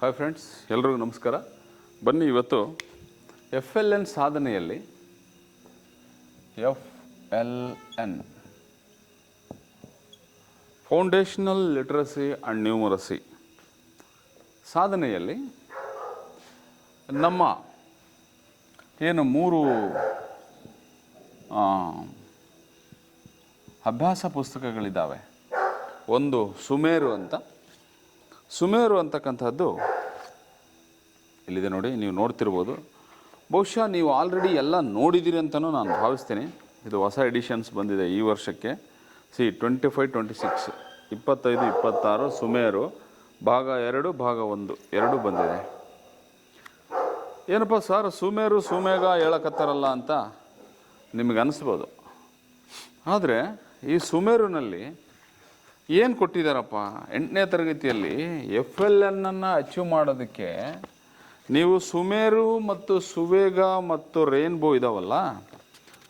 Hi friends ಎಲ್ರಿಗೂ ನಮಸ್ಕಾರ. ಬನ್ನಿ ಇವತ್ತು ಎಫ್ ಎಲ್ ಎನ್ ಸಾಧನೆಯಲ್ಲಿ F L N foundational literacy and numeracy ಸಾಧನೆಯಲ್ಲಿ ನಮ್ಮ ಏನು ಮೂರು ಅಭ್ಯಾಸ ಪುಸ್ತಕಗಳಿದ್ದಾವೆ ಒಂದು ಸುಮೇರು ಅಂತ ಸುಮೇರು ಅಂತಕ್ಕಂಥದ್ದು ಇಲ್ಲಿದೆ ನೋಡಿ, ನೀವು ನೋಡ್ತಿರ್ಬೋದು. ಬಹುಶಃ ನೀವು ಆಲ್ರೆಡಿ ಎಲ್ಲ ನೋಡಿದ್ದೀರಿ ಅಂತಲೂ ನಾನು ಭಾವಿಸ್ತೀನಿ. ಇದು ಹೊಸ ಎಡಿಷನ್ಸ್ ಬಂದಿದೆ ಈ ವರ್ಷಕ್ಕೆ. C twenty five twenty six ಇಪ್ಪತ್ತೈದು, ಇಪ್ಪತ್ತಾರು, ಸುಮೇರು, ಭಾಗ ಎರಡು, ಭಾಗ ಒಂದು, ಎರಡು ಬಂದಿದೆ. ಏನಪ್ಪ ಸರ್, ಸುಮೇರು ಸುಮೇಗ ಹೇಳಕತ್ತಾರಲ್ಲ ಅಂತ ನಿಮಗೆ ಅನಿಸ್ಬೋದು. ಆದರೆ ಈ ಸುಮೇರುನಲ್ಲಿ ಏನು ಕೊಟ್ಟಿದ್ದಾರಪ್ಪ ಎಂಟನೇ ತರಗತಿಯಲ್ಲಿ ಎಫ್ ಎಲ್ ಎನ್ನನ್ನು ಅಚೀವ್ ಮಾಡೋದಕ್ಕೆ ನೀವು ಸುಮೇರು ಮತ್ತು ಸುವೇಗ ಮತ್ತು ರೇನ್ಬೋ ಇದಾವಲ್ಲ,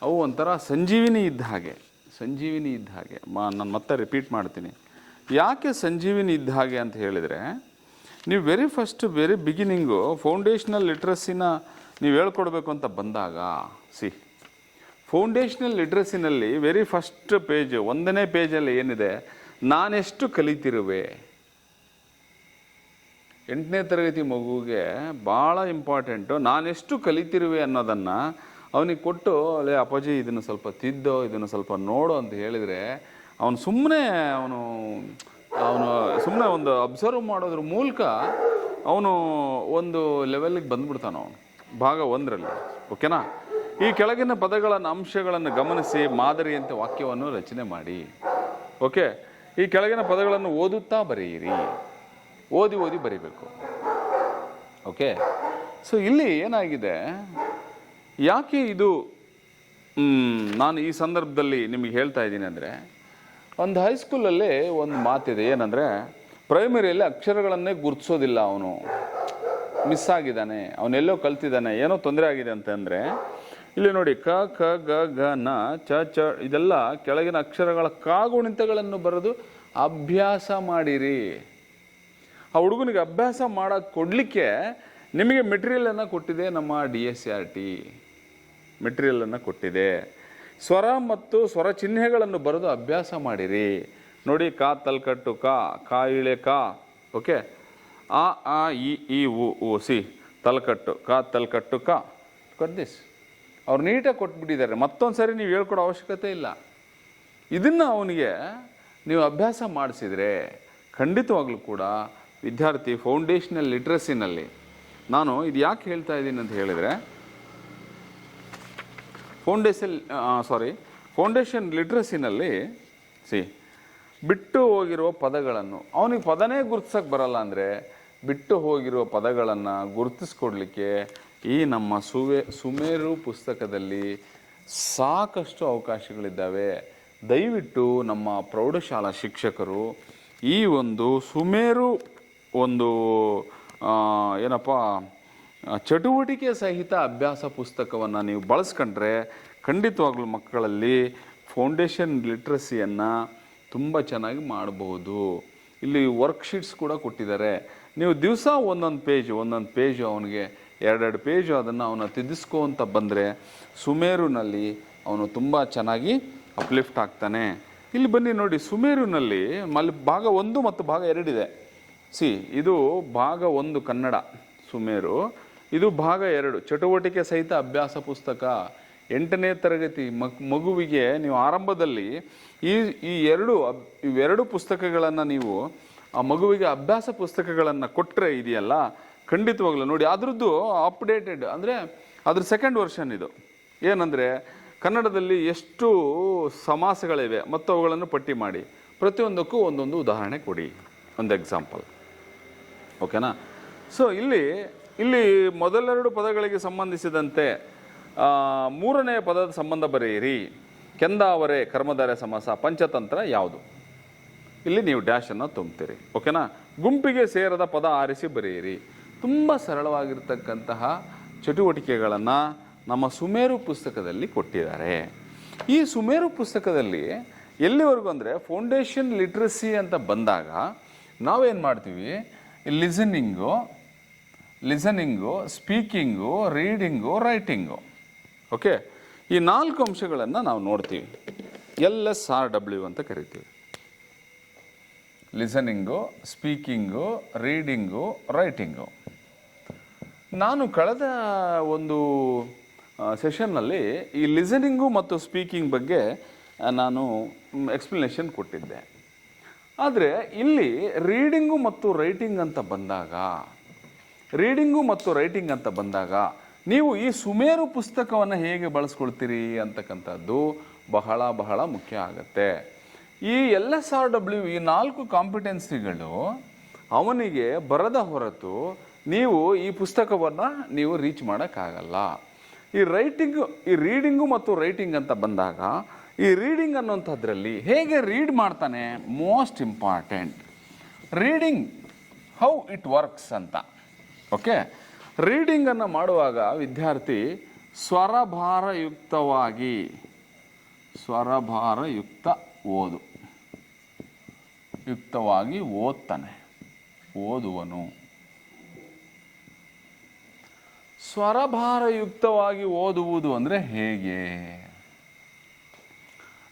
ಅವು ಒಂಥರ ಸಂಜೀವಿನಿ ಇದ್ದ ಹಾಗೆ, ಸಂಜೀವಿನಿ ಇದ್ದ ಹಾಗೆ. ಮಾ, ನಾನು ಮತ್ತೆ ರಿಪೀಟ್ ಮಾಡ್ತೀನಿ. ಯಾಕೆ ಸಂಜೀವಿನಿ ಇದ್ದ ಹಾಗೆ ಅಂತ ಹೇಳಿದರೆ, ನೀವು very first very beginning foundational ಲಿಟ್ರಸಿನ ನೀವು ಹೇಳ್ಕೊಡ್ಬೇಕು ಅಂತ ಬಂದಾಗ, ಸಿ ಫೌಂಡೇಶನಲ್ ಲಿಟ್ರಸಿನಲ್ಲಿ ವೆರಿ ಫಸ್ಟ್ ಪೇಜ್ ಒಂದನೇ ಪೇಜಲ್ಲಿ ಏನಿದೆ ನಾನೆಷ್ಟು ಕಲಿತಿರುವೆ? ಎಂಟನೇ ತರಗತಿ ಮಗುವಿಗೆ ಭಾಳ ಇಂಪಾರ್ಟೆಂಟು ನಾನೆಷ್ಟು ಕಲಿತಿರುವೆ ಅನ್ನೋದನ್ನು ಅವನಿಗೆ ಕೊಟ್ಟು ಅಲ್ಲೇ ಅಪ್ಪಾಜಿ, ಇದನ್ನು ಸ್ವಲ್ಪ ತಿದ್ದೋ, ಇದನ್ನು ಸ್ವಲ್ಪ ನೋಡು ಅಂತ ಹೇಳಿದರೆ, ಅವನು ಸುಮ್ಮನೆ ಅವನು ಅವನು ಸುಮ್ಮನೆ ಒಂದು ಅಬ್ಸರ್ವ್ ಮಾಡೋದ್ರ ಮೂಲಕ ಅವನು ಒಂದು ಲೆವೆಲ್ಗೆ ಬಂದ್ಬಿಡ್ತಾನೆ ಅವನು. ಭಾಗ ಒಂದರಲ್ಲಿ. ಓಕೆನಾ ಈ ಕೆಳಗಿನ ಪದಗಳನ್ನು, ಅಂಶಗಳನ್ನು ಗಮನಿಸಿ ಮಾದರಿಯಂತೆ ವಾಕ್ಯವನ್ನು ರಚನೆ ಮಾಡಿ. ಓಕೆ ಈ ಕೆಳಗಿನ ಪದಗಳನ್ನು ಓದುತ್ತಾ ಬರೆಯಿರಿ. ಓದಿ ಓದಿ ಬರೀಬೇಕು. ಓಕೆ ಸೊ ಇಲ್ಲಿ ಏನಾಗಿದೆ? ಯಾಕೆ ಇದು ನಾನು ಈ ಸಂದರ್ಭದಲ್ಲಿ ನಿಮಗೆ ಹೇಳ್ತಾ ಇದ್ದೀನಿ ಅಂದರೆ, ಒಂದು ಹೈಸ್ಕೂಲಲ್ಲಿ ಒಂದು ಮಾತಿದೆ. ಏನಂದರೆ ಪ್ರೈಮರಿಯಲ್ಲಿ ಅಕ್ಷರಗಳನ್ನೇ ಗುರುತಿಸೋದಿಲ್ಲ ಅವನು. ಮಿಸ್ ಆಗಿದ್ದಾನೆ ಅವನೆಲ್ಲೋ ಕಲ್ತಿದ್ದಾನೆ, ಏನೋ ತೊಂದರೆ ಆಗಿದೆ ಅಂತಂದರೆ ಇಲ್ಲಿ ನೋಡಿ, ಕ ಕ, ಗ ಗ ನ, ಚ ಚ, ಇದೆಲ್ಲ ಕೆಳಗಿನ ಅಕ್ಷರಗಳ ಕಾಗುಣಿತಗಳನ್ನು ಬರೆದು ಅಭ್ಯಾಸ ಮಾಡಿರಿ. ಆ ಹುಡುಗನಿಗೆ ಅಭ್ಯಾಸ ಮಾಡೋಕ್ಕೆ ಕೊಡಲಿಕ್ಕೆ ನಿಮಗೆ ಮೆಟೀರಿಯಲನ್ನು ಕೊಟ್ಟಿದೆ ನಮ್ಮ ಡಿ ಎಸ್ ಆರ್ ಟಿ ಮೆಟೀರಿಯಲನ್ನು ಕೊಟ್ಟಿದೆ. ಸ್ವರ ಮತ್ತು ಸ್ವರ ಚಿಹ್ನೆಗಳನ್ನು ಬರೆದು ಅಭ್ಯಾಸ ಮಾಡಿರಿ. ನೋಡಿ ಕಾ ತಲ್ಕಟ್ಟು ಕಾ ಕಾ, ಇಳೆ, ಕಾ. ಓಕೆ ಆ ಆ, ಇ, ಈ, ಉ ಓ ಸಿ. ತಲ್ಕಟ್ಟು ಕಾ ತಲ್ಕಟ್ಟು ಕಾ. ಕೊಟ್ ದಿಸ್ ಅವ್ರು ನೀಟಾಗಿ ಕೊಟ್ಬಿಟ್ಟಿದ್ದಾರೆ. ಮತ್ತೊಂದು ಸರಿ ನೀವು ಹೇಳ್ಕೊಡೋ ಅವಶ್ಯಕತೆ ಇಲ್ಲ. ಇದನ್ನು ಅವನಿಗೆ ನೀವು ಅಭ್ಯಾಸ ಮಾಡಿಸಿದರೆ ಖಂಡಿತವಾಗ್ಲೂ ಕೂಡ ವಿದ್ಯಾರ್ಥಿ ಫೌಂಡೇಶನಲ್ ಲಿಟ್ರಸಿನಲ್ಲಿ ನಾನು ಇದು ಯಾಕೆ ಹೇಳ್ತಾ ಇದ್ದೀನಿ ಅಂತ ಹೇಳಿದರೆ ಫೌಂಡೇಶನ್ ಸಾರಿ ಫೌಂಡೇಶನ್ ಲಿಟ್ರಸಿನಲ್ಲಿ ಸಿ ಬಿಟ್ಟು ಹೋಗಿರುವ ಪದಗಳನ್ನು, ಅವನಿಗೆ ಪದನೇ ಗುರುತಿಸಕ್ಕೆ ಬರಲ್ಲ ಅಂದರೆ ಬಿಟ್ಟು ಹೋಗಿರುವ ಪದಗಳನ್ನು ಗುರುತಿಸ್ಕೊಡ್ಲಿಕ್ಕೆ ಈ ನಮ್ಮ ಸುವೆ, ಸುಮೇರು ಪುಸ್ತಕದಲ್ಲಿ ಸಾಕಷ್ಟು ಅವಕಾಶಗಳಿದ್ದಾವೆ. ದಯವಿಟ್ಟು ನಮ್ಮ ಪ್ರೌಢಶಾಲಾ ಶಿಕ್ಷಕರು ಈ ಒಂದು ಸುಮೇರು ಒಂದು ಏನಪ್ಪ, ಚಟುವಟಿಕೆ ಸಹಿತ ಅಭ್ಯಾಸ ಪುಸ್ತಕವನ್ನು ನೀವು ಬಳಸ್ಕೊಂಡ್ರೆ ಖಂಡಿತವಾಗ್ಲೂ ಮಕ್ಕಳಲ್ಲಿ ಫೌಂಡೇಶನ್ ಲಿಟ್ರಸಿಯನ್ನು ತುಂಬ ಚೆನ್ನಾಗಿ ಮಾಡಬಹುದು ಇಲ್ಲಿ ವರ್ಕ್ಶೀಟ್ಸ್ ಕೂಡ ಕೊಟ್ಟಿದ್ದಾರೆ. ನೀವು ದಿವಸ ಒಂದೊಂದು ಪೇಜು ಒಂದೊಂದು ಪೇಜು ಅವನಿಗೆ, ಎರಡೆರಡು ಪೇಜು ಅದನ್ನು ಅವನ ತಿದ್ದಿಸ್ಕೋ ಅಂತ ಬಂದರೆ ಸುಮೇರುನಲ್ಲಿ ಅವನು ತುಂಬ ಚೆನ್ನಾಗಿ ಅಪ್ಲಿಫ್ಟ್ ಆಗ್ತಾನೆ. ಇಲ್ಲಿ ಬನ್ನಿ ನೋಡಿ, ಸುಮೇರುನಲ್ಲಿ ಮಲ್, ಭಾಗ ಒಂದು ಮತ್ತು ಭಾಗ ಎರಡಿದೆ ಸಿ ಇದು ಭಾಗ ಒಂದು ಕನ್ನಡ, ಸುಮೇರು. ಇದು ಭಾಗ ಎರಡು, ಚಟುವಟಿಕೆ ಸಹಿತ ಅಭ್ಯಾಸ ಪುಸ್ತಕ. ಎಂಟನೇ ತರಗತಿ ಮಗ್, ಮಗುವಿಗೆ ನೀವು ಆರಂಭದಲ್ಲಿ ಈ ಈ ಎರಡು ಇವೆರಡು ಪುಸ್ತಕಗಳನ್ನು ನೀವು, ಆ ಮಗುವಿಗೆ ಅಭ್ಯಾಸ ಪುಸ್ತಕಗಳನ್ನು ಕೊಟ್ಟರೆ ಇದೆಯಲ್ಲ? ಖಂಡಿತವಾಗ್ಲೂ ನೋಡಿ, ಅದ್ರದ್ದು ಅಪ್ಡೇಟೆಡ್ ಅಂದರೆ ಅದ್ರ ಸೆಕೆಂಡ್ ವರ್ಷನ್ ಇದು. ಏನಂದರೆ ಕನ್ನಡದಲ್ಲಿ ಎಷ್ಟು ಸಮಾಸಗಳಿವೆ ಮತ್ತು ಅವುಗಳನ್ನು ಪಟ್ಟಿ ಮಾಡಿ. ಪ್ರತಿಯೊಂದಕ್ಕೂ ಒಂದೊಂದು ಉದಾಹರಣೆ ಕೊಡಿ. ಒಂದು ಎಕ್ಸಾಂಪಲ್ ಓಕೆನಾ ಸೊ ಇಲ್ಲಿ ಇಲ್ಲಿ ಮೊದಲೆರಡು ಪದಗಳಿಗೆ ಸಂಬಂಧಿಸಿದಂತೆ ಮೂರನೇ ಪದದ ಸಂಬಂಧ ಬರೆಯಿರಿ. ಕೆಂದಾವರೆ ಕರ್ಮಧಾರೆ ಸಮಾಸ, ಪಂಚತಂತ್ರ ಯಾವುದು? ಇಲ್ಲಿ ನೀವು ಡ್ಯಾಶನ್ನು ತುಂಬ್ತೀರಿ. ಓಕೆನಾ ಗುಂಪಿಗೆ ಸೇರದ ಪದ ಆರಿಸಿ ಬರೆಯಿರಿ. ತುಂಬ ಸರಳವಾಗಿರ್ತಕ್ಕಂತಹ ಚಟುವಟಿಕೆಗಳನ್ನು ನಮ್ಮ ಸುಮೇರು ಪುಸ್ತಕದಲ್ಲಿ ಕೊಟ್ಟಿದ್ದಾರೆ. ಈ ಸುಮೇರು ಪುಸ್ತಕದಲ್ಲಿ ಎಲ್ಲಿವರೆಗೂ ಅಂದರೆ ಫೌಂಡೇಶನ್ ಲಿಟ್ರಸಿ ಅಂತ ಬಂದಾಗ ನಾವೇನು ಮಾಡ್ತೀವಿ? Listening listening, speaking, reading, writing. Okay? ಈ ನಾಲ್ಕು ಅಂಶಗಳನ್ನು ನಾವು ನೋಡ್ತೀವಿ. ಎಲ್ ಎಸ್ ಆರ್ ಡಬ್ಲ್ಯೂ ಅಂತ ಕರಿತೀವಿ. Listening, speaking, reading, writing. ನಾನು ಕಳೆದ ಒಂದು ಸೆಷನ್ನಲ್ಲಿ ಈ ಲಿಸನಿಂಗು ಮತ್ತು ಸ್ಪೀಕಿಂಗ್ ಬಗ್ಗೆ ನಾನು ಎಕ್ಸ್ಪ್ಲನೇಷನ್ ಕೊಟ್ಟಿದ್ದೆ. ಆದರೆ ಇಲ್ಲಿ ರೀಡಿಂಗು ಮತ್ತು ರೈಟಿಂಗ್ ಅಂತ ಬಂದಾಗ ರೀಡಿಂಗು ಮತ್ತು ರೈಟಿಂಗ್ ಅಂತ ಬಂದಾಗ, ನೀವು ಈ ಸುಮೇರು ಪುಸ್ತಕವನ್ನು ಹೇಗೆ ಬಳಸ್ಕೊಳ್ತೀರಿ ಅಂತಕ್ಕಂಥದ್ದು ಬಹಳ ಬಹಳ ಮುಖ್ಯ ಆಗುತ್ತೆ. ಈ ಎಲ್ ಎಸ್ ಆರ್ ಡಬ್ಲ್ಯೂ ಈ ನಾಲ್ಕು ಕಾಂಪಿಟೆನ್ಸಿಗಳು ಅವನಿಗೆ ಬರದ ಹೊರತು ನೀವು ಈ ಪುಸ್ತಕವನ್ನು ನೀವು ರೀಚ್ ಮಾಡೋಕ್ಕಾಗಲ್ಲ. ಈ ರೈಟಿಂಗು ಈ ರೀಡಿಂಗು ಮತ್ತು ರೈಟಿಂಗ್ ಅಂತ ಬಂದಾಗ, ಈ ರೀಡಿಂಗ್ ಅನ್ನುವಂಥದ್ರಲ್ಲಿ ಹೇಗೆ ರೀಡ್ ಮಾಡ್ತಾನೆ? Most important reading how it works ಅಂತ. ಓಕೆ ರೀಡಿಂಗನ್ನು ಮಾಡುವಾಗ ವಿದ್ಯಾರ್ಥಿ ಸ್ವರಭಾರಯುಕ್ತವಾಗಿ, ಸ್ವರಭಾರಯುಕ್ತ ಓದು. ಯುಕ್ತವಾಗಿ ಓದ್ತಾನೆ. ಓದುವನು. ಸ್ವರಭಾರಯುಕ್ತವಾಗಿ ಓದುವುದು ಅಂದರೆ ಹೇಗೆ?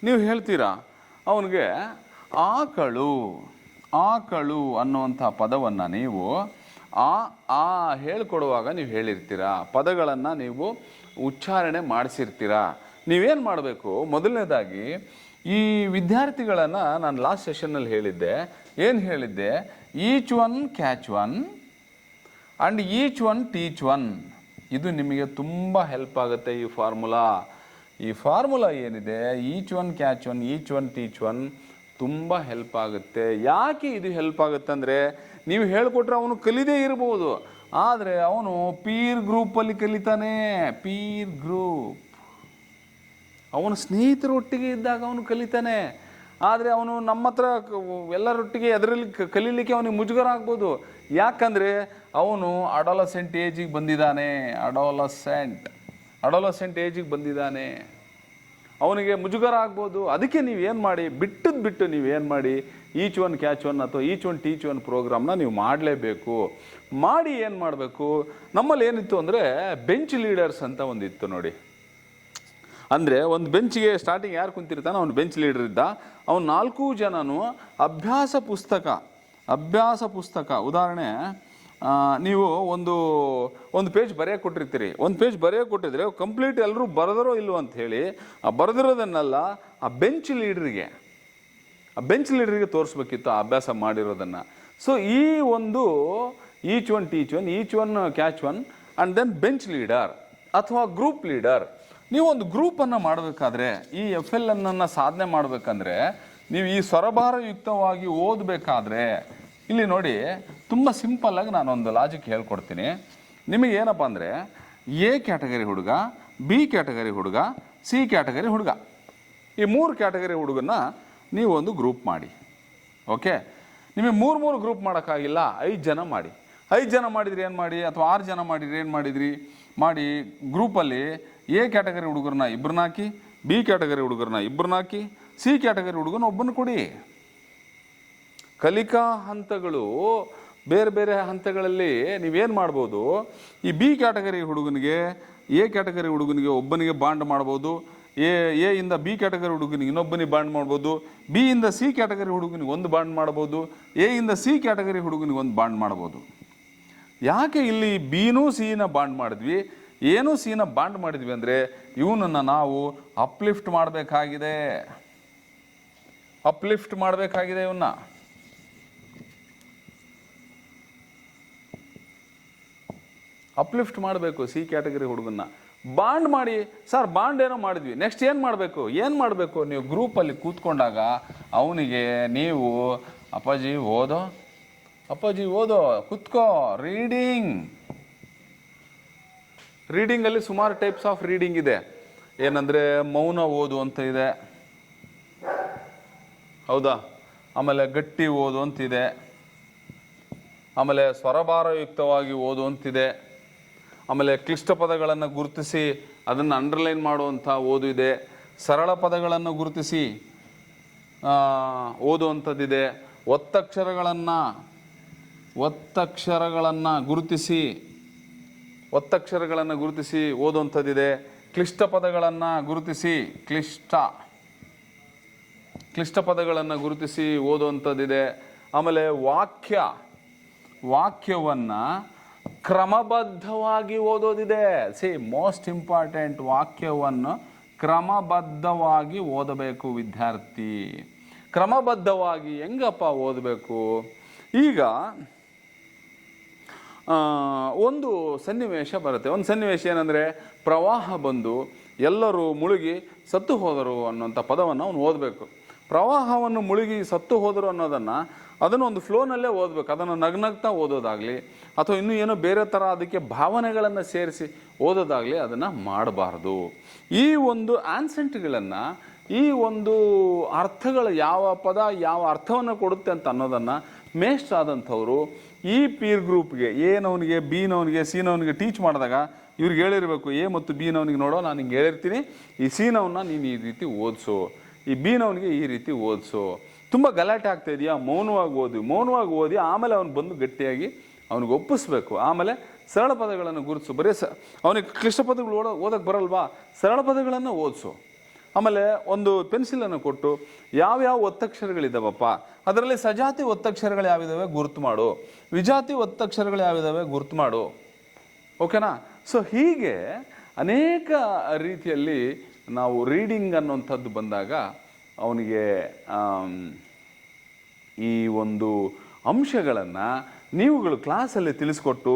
ನೀವು ಹೇಳ್ತೀರಾ, ಅವನಿಗೆ ಆಕಳು ಆಕಳು ಅನ್ನುವಂಥ ಪದವನ್ನು ನೀವು ಆ ಆ ಹೇಳ್ಕೊಡುವಾಗ ನೀವು ಹೇಳಿರ್ತೀರಾ, ಪದಗಳನ್ನು ನೀವು ಉಚ್ಚಾರಣೆ ಮಾಡಿಸಿರ್ತೀರಾ? ನೀವೇನು ಮಾಡಬೇಕು? ಮೊದಲನೇದಾಗಿ ಈ ವಿದ್ಯಾರ್ಥಿಗಳನ್ನು ನಾನು ಲಾಸ್ಟ್ ಸೆಷನ್ನಲ್ಲಿ ಹೇಳಿದ್ದೆ. ಏನು ಹೇಳಿದ್ದೆ? Each one, catch one and each one, teach one. ಇದು ನಿಮಗೆ ತುಂಬ ಹೆಲ್ಪ್ ಆಗುತ್ತೆ ಈ ಫಾರ್ಮುಲಾ ಈ ಫಾರ್ಮುಲಾ ಏನಿದೆ? Each one catch one each one teach one ತುಂಬ ಹೆಲ್ಪ್ ಆಗುತ್ತೆ. ಯಾಕೆ ಇದು ಹೆಲ್ಪ್ ಆಗುತ್ತೆ ಅಂದರೆ, ನೀವು ಹೇಳಿಕೊಟ್ರೆ ಅವನು ಕಲಿದೇ ಇರ್ಬೋದು. ಆದರೆ ಅವನು ಪೀರ್ ಗ್ರೂಪಲ್ಲಿ ಕಲಿತಾನೆ. ಪೀರ್ ಗ್ರೂಪ್ ಅವನ ಸ್ನೇಹಿತರೊಟ್ಟಿಗೆ ಇದ್ದಾಗ ಅವನು ಕಲಿತಾನೆ. ಆದರೆ ಅವನು ನಮ್ಮ ಹತ್ರ ಎಲ್ಲರೊಟ್ಟಿಗೆ ಅದರಲ್ಲಿ ಕಲೀಲಿಕ್ಕೆ ಅವನಿಗೆ ಮುಜುಗರ ಆಗ್ಬೋದು. ಯಾಕಂದರೆ ಅವನು ಅಡೋಲಸೆಂಟ್ ಏಜಿಗೆ ಬಂದಿದ್ದಾನೆ, ಅಡೋಲಸೆಂಟ್. ಅಡೋಲಸೆಂಟ್ ಏಜಿಗೆ ಬಂದಿದ್ದಾನೆ. ಅವನಿಗೆ ಮುಜುಗರ ಆಗ್ಬೋದು. ಅದಕ್ಕೆ ನೀವೇನು ಮಾಡಿ? ಬಿಟ್ಟದ್ದು ಬಿಟ್ಟು ನೀವೇನು ಮಾಡಿ? ಈಚ್ ಒನ್ ಕ್ಯಾಚ್ ಒನ್ ಅಥವಾ ಈಚ್ ಒನ್ ಟೀಚ್ ಒನ್ ಪ್ರೋಗ್ರಾಮ್ನ ನೀವು ಮಾಡಲೇಬೇಕು. ಮಾಡಿ ಏನು ಮಾಡಬೇಕು? ನಮ್ಮಲ್ಲಿ ಏನಿತ್ತು ಅಂದರೆ ಬೆಂಚ್ ಲೀಡರ್ಸ್ ಅಂತ ಒಂದಿತ್ತು ನೋಡಿ. ಅಂದರೆ ಒಂದು ಬೆಂಚ್ಗೆ ಸ್ಟಾರ್ಟಿಂಗ್ ಯಾರು ಕುಂತಿರ್ತಾನೋ ಅವ್ನು ಬೆಂಚ್ ಲೀಡರ್ ಇದ್ದ. ಅವ್ನು ನಾಲ್ಕು ಜನನು ಅಭ್ಯಾಸ ಪುಸ್ತಕ ಅಭ್ಯಾಸ ಪುಸ್ತಕ. ಉದಾಹರಣೆ ನೀವು ಒಂದು ಒಂದು ಪೇಜ್ ಬರೆಯೋಕೆ ಕೊಟ್ಟಿರ್ತೀರಿ. ಒಂದು ಪೇಜ್ ಬರೆಯೋಕೆ ಕೊಟ್ಟಿದ್ರೆ ಕಂಪ್ಲೀಟ್ ಎಲ್ಲರೂ ಬರೆದರೋ ಇಲ್ಲವೋ ಅಂತ ಹೇಳಿ, ಆ ಬರೆದಿರೋದನ್ನೆಲ್ಲ ಆ ಬೆಂಚ್ ಲೀಡ್ರಿಗೆ ಆ ಬೆಂಚ್ ಲೀಡ್ರಿಗೆ ತೋರಿಸ್ಬೇಕಿತ್ತು ಆ ಅಭ್ಯಾಸ ಮಾಡಿರೋದನ್ನು. ಸೊ ಈ ಒಂದು each one teach one each one catch one and then bench leader ಅಥವಾ ಗ್ರೂಪ್ ಲೀಡರ್ ನೀವು ಒಂದು ಗ್ರೂಪನ್ನು ಮಾಡಬೇಕಾದ್ರೆ, ಈ ಎಫ್ ಎಲ್ ಅನ್ನು ಸಾಧನೆ ಮಾಡಬೇಕಂದ್ರೆ, ನೀವು ಈ ಸ್ವರಭಾರಯುಕ್ತವಾಗಿ ಓದಬೇಕಾದ್ರೆ, ಇಲ್ಲಿ ನೋಡಿ, ತುಂಬ ಸಿಂಪಲ್ಲಾಗಿ ನಾನೊಂದು ಲಾಜಿಕ್ ಹೇಳ್ಕೊಡ್ತೀನಿ. ನಿಮಗೆ ಏನಪ್ಪ ಅಂದರೆ ಎ ಕ್ಯಾಟಗರಿ ಹುಡುಗ ಬಿ ಕ್ಯಾಟಗರಿ ಹುಡುಗ ಸಿ ಕ್ಯಾಟಗರಿ ಹುಡುಗ. ಈ ಮೂರು ಕ್ಯಾಟಗರಿ ಹುಡುಗನ್ನ ನೀವು ಒಂದು ಗ್ರೂಪ್ ಮಾಡಿ. ಓಕೆ ನಿಮಗೆ ಮೂರು ಮೂರು ಗ್ರೂಪ್ ಮಾಡೋಕ್ಕಾಗಿಲ್ಲ, ಐದು ಜನ ಮಾಡಿ. ಐದು ಜನ ಮಾಡಿದ್ರಿ ಏನು ಮಾಡಿ? ಅಥವಾ ಆರು ಜನ ಮಾಡಿದ್ರಿ ಏನು ಮಾಡಿದ್ರಿ? ಮಾಡಿ ಗ್ರೂಪಲ್ಲಿ ಎ ಕ್ಯಾಟಗರಿ ಹುಡುಗರನ್ನ ಇಬ್ಬರನ್ನ ಹಾಕಿ, ಬಿ ಕ್ಯಾಟಗರಿ ಹುಡುಗರನ್ನ ಇಬ್ಬರನ್ನ ಹಾಕಿ, ಸಿ ಕ್ಯಾಟಗರಿ ಹುಡುಗನ ಒಬ್ಬನ ಕೊಡಿ. ಕಲಿಕಾ ಹಂತಗಳು, ಬೇರೆ ಬೇರೆ ಹಂತಗಳಲ್ಲಿ ನೀವೇನು ಮಾಡ್ಬೋದು, ಈ ಬಿ ಕ್ಯಾಟಗರಿ ಹುಡುಗನಿಗೆ, ಎ ಕ್ಯಾಟಗರಿ ಹುಡುಗನಿಗೆ ಒಬ್ಬನಿಗೆ ಬಾಂಡ್ ಮಾಡ್ಬೋದು, ಎ ಎ ಇಂದ ಬಿ ಕ್ಯಾಟಗರಿ ಹುಡುಗನಿಗೆ ಇನ್ನೊಬ್ಬನಿಗೆ ಬಾಂಡ್ ಮಾಡ್ಬೋದು, ಬಿ ಇಂದ ಸಿ ಕ್ಯಾಟಗರಿ ಹುಡುಗನಿಗೆ ಒಂದು ಬಾಂಡ್ ಮಾಡ್ಬೋದು, ಎ ಇಂದ ಸಿ ಕ್ಯಾಟಗರಿ ಹುಡುಗನಿಗೆ ಒಂದು ಬಾಂಡ್ ಮಾಡ್ಬೋದು. ಯಾಕೆ ಇಲ್ಲಿ ಬಿನೂ ಸಿನ ಬಾಂಡ್ ಮಾಡಿದ್ವಿ? ಏನೂ ಸೀನ ಬಾಂಡ್ ಮಾಡಿದ್ವಿ ಅಂದರೆ ಇವನನ್ನು ನಾವು ಅಪ್ಲಿಫ್ಟ್ ಮಾಡಬೇಕಾಗಿದೆ. ಅಪ್ಲಿಫ್ಟ್ ಮಾಡಬೇಕಾಗಿದೆ ಇವನ್ನ. ಅಪ್ಲಿಫ್ಟ್ ಮಾಡಬೇಕು ಸಿ ಕ್ಯಾಟಗರಿ ಹುಡುಗನ್ನ. ಬಾಂಡ್ ಮಾಡಿ, ಸರ್, ಬಾಂಡ್ ಏನೋ ಮಾಡಿದ್ವಿ. ನೆಕ್ಸ್ಟ್ ಏನು ಮಾಡಬೇಕು? ಏನು ಮಾಡಬೇಕು? ನೀವು ಗ್ರೂಪಲ್ಲಿ ಕೂತ್ಕೊಂಡಾಗ ಅವನಿಗೆ ನೀವು, ಅಪ್ಪಾಜಿ, ಓದೋ? ಅಪ್ಪಾಜಿ, ಓದೋ? ಕುತ್ಕೋ ರೀಡಿಂಗ್ ರೀಡಿಂಗಲ್ಲಿ ಸುಮಾರು ಟೈಪ್ಸ್ ಆಫ್ ರೀಡಿಂಗ್ ಇದೆ. ಏನಂದರೆ ಮೌನ ಓದು ಅಂತ ಇದೆ. ಹೌದಾ? ಆಮೇಲೆ ಗಟ್ಟಿ ಓದು ಅಂತಿದೆ ಆಮೇಲೆ ಸ್ವರಭಾರಯುಕ್ತವಾಗಿ ಓದು ಅಂತಿದೆ ಆಮೇಲೆ ಕ್ಲಿಷ್ಟ ಪದಗಳನ್ನು ಗುರುತಿಸಿ ಅದನ್ನು ಅಂಡರ್ಲೈನ್ ಮಾಡುವಂಥ ಓದು ಇದೆ. ಸರಳ ಪದಗಳನ್ನು ಗುರುತಿಸಿ ಓದುವಂಥದ್ದಿದೆ. ಒತ್ತಕ್ಷರಗಳನ್ನು ಒತ್ತಕ್ಷರಗಳನ್ನು ಗುರುತಿಸಿ ಒತ್ತಕ್ಷರಗಳನ್ನು ಗುರುತಿಸಿ ಓದುವಂಥದ್ದಿದೆ. ಕ್ಲಿಷ್ಟ ಪದಗಳನ್ನು ಗುರುತಿಸಿ ಕ್ಲಿಷ್ಟ. ಕ್ಲಿಷ್ಟ ಪದಗಳನ್ನು ಗುರುತಿಸಿ ಓದುವಂಥದ್ದಿದೆ. ಆಮೇಲೆ ವಾಕ್ಯ. ವಾಕ್ಯವನ್ನು ಕ್ರಮಬದ್ಧವಾಗಿ ಓದೋದಿದೆ. ಸಿ ಮೋಸ್ಟ್ ಇಂಪಾರ್ಟೆಂಟ್ ವಾಕ್ಯವನ್ನು ಕ್ರಮಬದ್ಧವಾಗಿ ಓದಬೇಕು ವಿದ್ಯಾರ್ಥಿ. ಕ್ರಮಬದ್ಧವಾಗಿ ಹೆಂಗಪ್ಪ ಓದಬೇಕು? ಈಗ ಒಂದು ಸನ್ನಿವೇಶ ಬರುತ್ತೆ. ಒಂದು ಸನ್ನಿವೇಶ ಏನಂದರೆ ಪ್ರವಾಹ ಬಂದು ಎಲ್ಲರೂ ಮುಳುಗಿ ಸತ್ತು ಹೋದರು ಅನ್ನೋಂಥ ಪದವನ್ನು ಅವನು ಓದಬೇಕು. ಪ್ರವಾಹವನ್ನು ಮುಳುಗಿ ಸತ್ತು ಹೋದರು ಅನ್ನೋದನ್ನು ಅದನ್ನು ಒಂದು ಫ್ಲೋನಲ್ಲೇ ಓದಬೇಕು. ಅದನ್ನು ನಗ್ನಗ್ತಾ ಓದೋದಾಗಲಿ ಅಥವಾ ಇನ್ನೂ ಏನೋ ಬೇರೆ ಥರ ಅದಕ್ಕೆ ಭಾವನೆಗಳನ್ನು ಸೇರಿಸಿ ಓದೋದಾಗಲಿ ಅದನ್ನು ಮಾಡಬಾರ್ದು. ಈ ಒಂದು ಆನ್ಸೆಂಟ್ಗಳನ್ನು, ಈ ಒಂದು ಅರ್ಥಗಳು ಯಾವ ಪದ, ಯಾವ ಅರ್ಥವನ್ನು ಕೊಡುತ್ತೆ ಅಂತ ಅನ್ನೋದನ್ನು ಮೇಸ್ಟ್ ಆದಂಥವರು ಈ ಪೀರ್ ಗ್ರೂಪ್ಗೆ ಏನವನಿಗೆ ನವನಿಗೆ ಬಿ ನವನಿಗೆ ಸಿ ನವನಿಗೆ ಟೀಚ್ ಮಾಡಿದಾಗ ಇವ್ರಿಗೆ ಹೇಳಿರಬೇಕು ಎ ಮತ್ತು ಬಿ ನವನಿಗೆ ನೋಡೋ, ನಾನು ಹಿಂಗೆ ಹೇಳಿರ್ತೀನಿ. ಈ ಸಿ ನವನ್ನ ನೀನು ಈ ರೀತಿ ಓದಿಸು. ಈ ಬಿ ನವನಿಗೆ ಈ ರೀತಿ ಓದಿಸು. ತುಂಬ ಗಲಾಟೆ ಆಗ್ತಾ ಇದೆಯಾ? ಮೌನವಾಗಿ ಓದಿ ಮೌನವಾಗಿ ಓದಿ, ಆಮೇಲೆ ಅವನು ಬಂದು ಗಟ್ಟಿಯಾಗಿ ಅವನಿಗೆ ಒಪ್ಪಿಸ್ಬೇಕು. ಆಮೇಲೆ ಸರಳ ಪದಗಳನ್ನು ಗುರುತಿಸು. ಬರೀ ಸ ಅವನಿಗೆ ಕ್ಲಿಷ್ಟ ಪದಗಳು ಓಡೋ ಓದಕ್ಕೆ ಬರಲ್ವಾ? ಸರಳ ಪದಗಳನ್ನು ಓದಿಸು. ಆಮೇಲೆ ಒಂದು ಪೆನ್ಸಿಲನ್ನು ಕೊಟ್ಟು ಯಾವ್ಯಾವ ಒತ್ತಕ್ಷರಗಳಿದ್ದಾವಪ್ಪ ಅದರಲ್ಲಿ ಸಜಾತಿ ಒತ್ತಕ್ಷರಗಳು ಯಾವಿದಾವೆ ಗುರುತು ಮಾಡು. ವಿಜಾತಿ ಒತ್ತಕ್ಷರಗಳು ಯಾವಿದಾವೆ ಗುರುತು ಮಾಡು. ಓಕೆನಾ? ಸೊ ಹೀಗೆ ಅನೇಕ ರೀತಿಯಲ್ಲಿ ನಾವು ರೀಡಿಂಗ್ ಅನ್ನುವಂಥದ್ದು ಬಂದಾಗ ಅವನಿಗೆ ಈ ಒಂದು ಅಂಶಗಳನ್ನು ನೀವುಗಳು ಕ್ಲಾಸಲ್ಲಿ ತಿಳಿಸ್ಕೊಟ್ಟು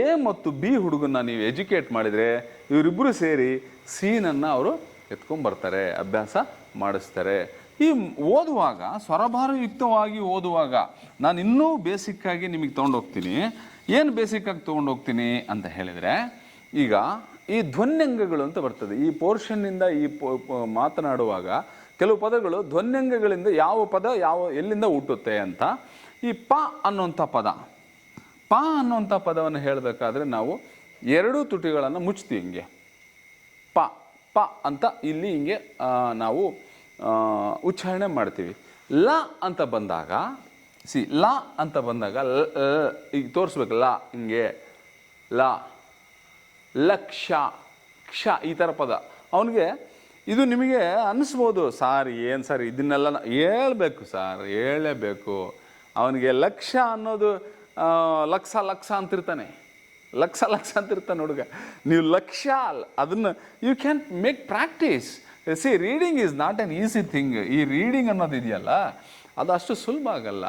ಎ ಮತ್ತು ಬಿ ಹುಡುಗನ್ನ ನೀವು ಎಜುಕೇಟ್ ಮಾಡಿದರೆ ಇವರಿಬ್ಬರು ಸೇರಿ ಸೀನನ್ನು ಅವರು ಎತ್ಕೊಂಡ್ಬರ್ತಾರೆ, ಅಭ್ಯಾಸ ಮಾಡಿಸ್ತಾರೆ. ಈ ಓದುವಾಗ ಸ್ವರಭಾರಯುಕ್ತವಾಗಿ ಓದುವಾಗ ನಾನು ಇನ್ನೂ ಬೇಸಿಕ್ಕಾಗಿ ನಿಮಗೆ ತೊಗೊಂಡೋಗ್ತೀನಿ. ಏನು ಬೇಸಿಕ್ಕಾಗಿ ತೊಗೊಂಡೋಗ್ತೀನಿ ಅಂತ ಹೇಳಿದರೆ, ಈಗ ಈ ಧ್ವನ್ಯಂಗಗಳು ಅಂತ ಬರ್ತದೆ. ಈ ಪೋರ್ಷನ್ನಿಂದ ಈ ಮಾತನಾಡುವಾಗ ಕೆಲವು ಪದಗಳು ಧ್ವನ್ಯಂಗಗಳಿಂದ ಯಾವ ಪದ ಯಾವ ಎಲ್ಲಿಂದ ಹುಟ್ಟುತ್ತೆ ಅಂತ ಈ ಪ ಅನ್ನುವಂಥ ಪದ. ಪ ಅನ್ನುವಂಥ ಪದವನ್ನು ಹೇಳಬೇಕಾದ್ರೆ ನಾವು ಎರಡೂ ತುಟಿಗಳನ್ನು ಮುಚ್ತೀವಿ ಹಿಂಗೆ. ಪ. ಪ ಅಂತ ಇಲ್ಲಿ ಹಿಂಗೆ ನಾವು ಉಚ್ಚಾರಣೆ ಮಾಡ್ತೀವಿ. ಲ ಅಂತ ಬಂದಾಗ, ಸಿ, ಲ ಅಂತ ಬಂದಾಗ ಈಗ ತೋರಿಸ್ಬೇಕು, ಲ, ಹಿಂಗೆ, ಲ, ಲಕ್ಷ, ಕ್ಷ, ಈ ಥರ ಪದ. ಅವನಿಗೆ ಇದು ನಿಮಗೆ ಅನ್ನಿಸ್ಬೋದು ಸಾರ್ ಏನು ಸರ್ ಇದನ್ನೆಲ್ಲ ಹೇಳಬೇಕು ಸಾರ್ ಹೇಳಲೇಬೇಕು ಅವನಿಗೆ ಲಕ್ಷ ಅನ್ನೋದು ಲಕ್ಷ ಲಕ್ಷ ಅಂತಿರ್ತಾನೆ. ಲಕ್ಷ ಲಕ್ಷ ಅಂತ ಇರ್ತಾನೆ ಹುಡುಗ. ನೀವು ಲಕ್ಷ ಅದನ್ನು you can make practice C reading is not an easy thing ಈ ರೀಡಿಂಗ್ ಅನ್ನೋದು ಇದೆಯಲ್ಲ, ಅದು ಅಷ್ಟು ಸುಲಭ ಆಗಲ್ಲ.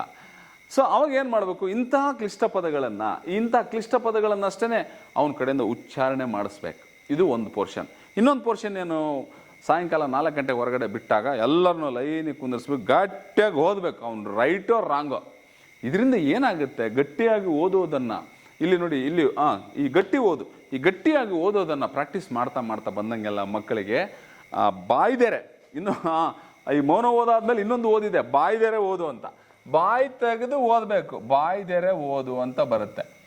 ಸೊ ಅವಾಗ ಏನು ಮಾಡಬೇಕು? ಇಂತಹ ಕ್ಲಿಷ್ಟ ಪದಗಳನ್ನು ಇಂಥ ಕ್ಲಿಷ್ಟ ಪದಗಳನ್ನು ಅಷ್ಟೇ ಅವನ ಕಡೆಯಿಂದ ಉಚ್ಚಾರಣೆ ಮಾಡಿಸ್ಬೇಕು. ಇದು ಒಂದು ಪೋರ್ಷನ್ ಇನ್ನೊಂದು ಪೋರ್ಷನ್ ಏನು? ಸಾಯಂಕಾಲ ನಾಲ್ಕು ಗಂಟೆ ಹೊರಗಡೆ ಬಿಟ್ಟಾಗ ಎಲ್ಲರನ್ನೂ ಲೈನಿಗೆ ಕುಂದಿರ್ಸ್ಬೇಕು ಗಟ್ಟಿಯಾಗಿ ಓದಬೇಕು. ಅವ್ನು ರೈಟೋ ರಾಂಗೋ ಇದರಿಂದ ಏನಾಗುತ್ತೆ? ಗಟ್ಟಿಯಾಗಿ ಓದೋದನ್ನು ಇಲ್ಲಿ ನೋಡಿ, ಇಲ್ಲಿ, ಆ, ಈ ಗಟ್ಟಿ ಓದು. ಈ ಗಟ್ಟಿಯಾಗಿ ಓದೋದನ್ನು ಪ್ರಾಕ್ಟೀಸ್ ಮಾಡ್ತಾ ಮಾಡ್ತಾ ಬಂದಂಗೆಲ್ಲ ಮಕ್ಕಳಿಗೆ ಬಾಯ್ದೆರೆ. ಇನ್ನು ಈ ಮೌನ ಓದಾದ್ಮೇಲೆ ಇನ್ನೊಂದು ಓದಿದೆ, ಬಾಯ್ದೆರೆ ಓದು ಅಂತ. ಬಾಯಿ ತೆಗೆದು ಓದಬೇಕು. ಬಾಯ್ದೆರೆ ಓದು ಅಂತ ಬರುತ್ತೆ.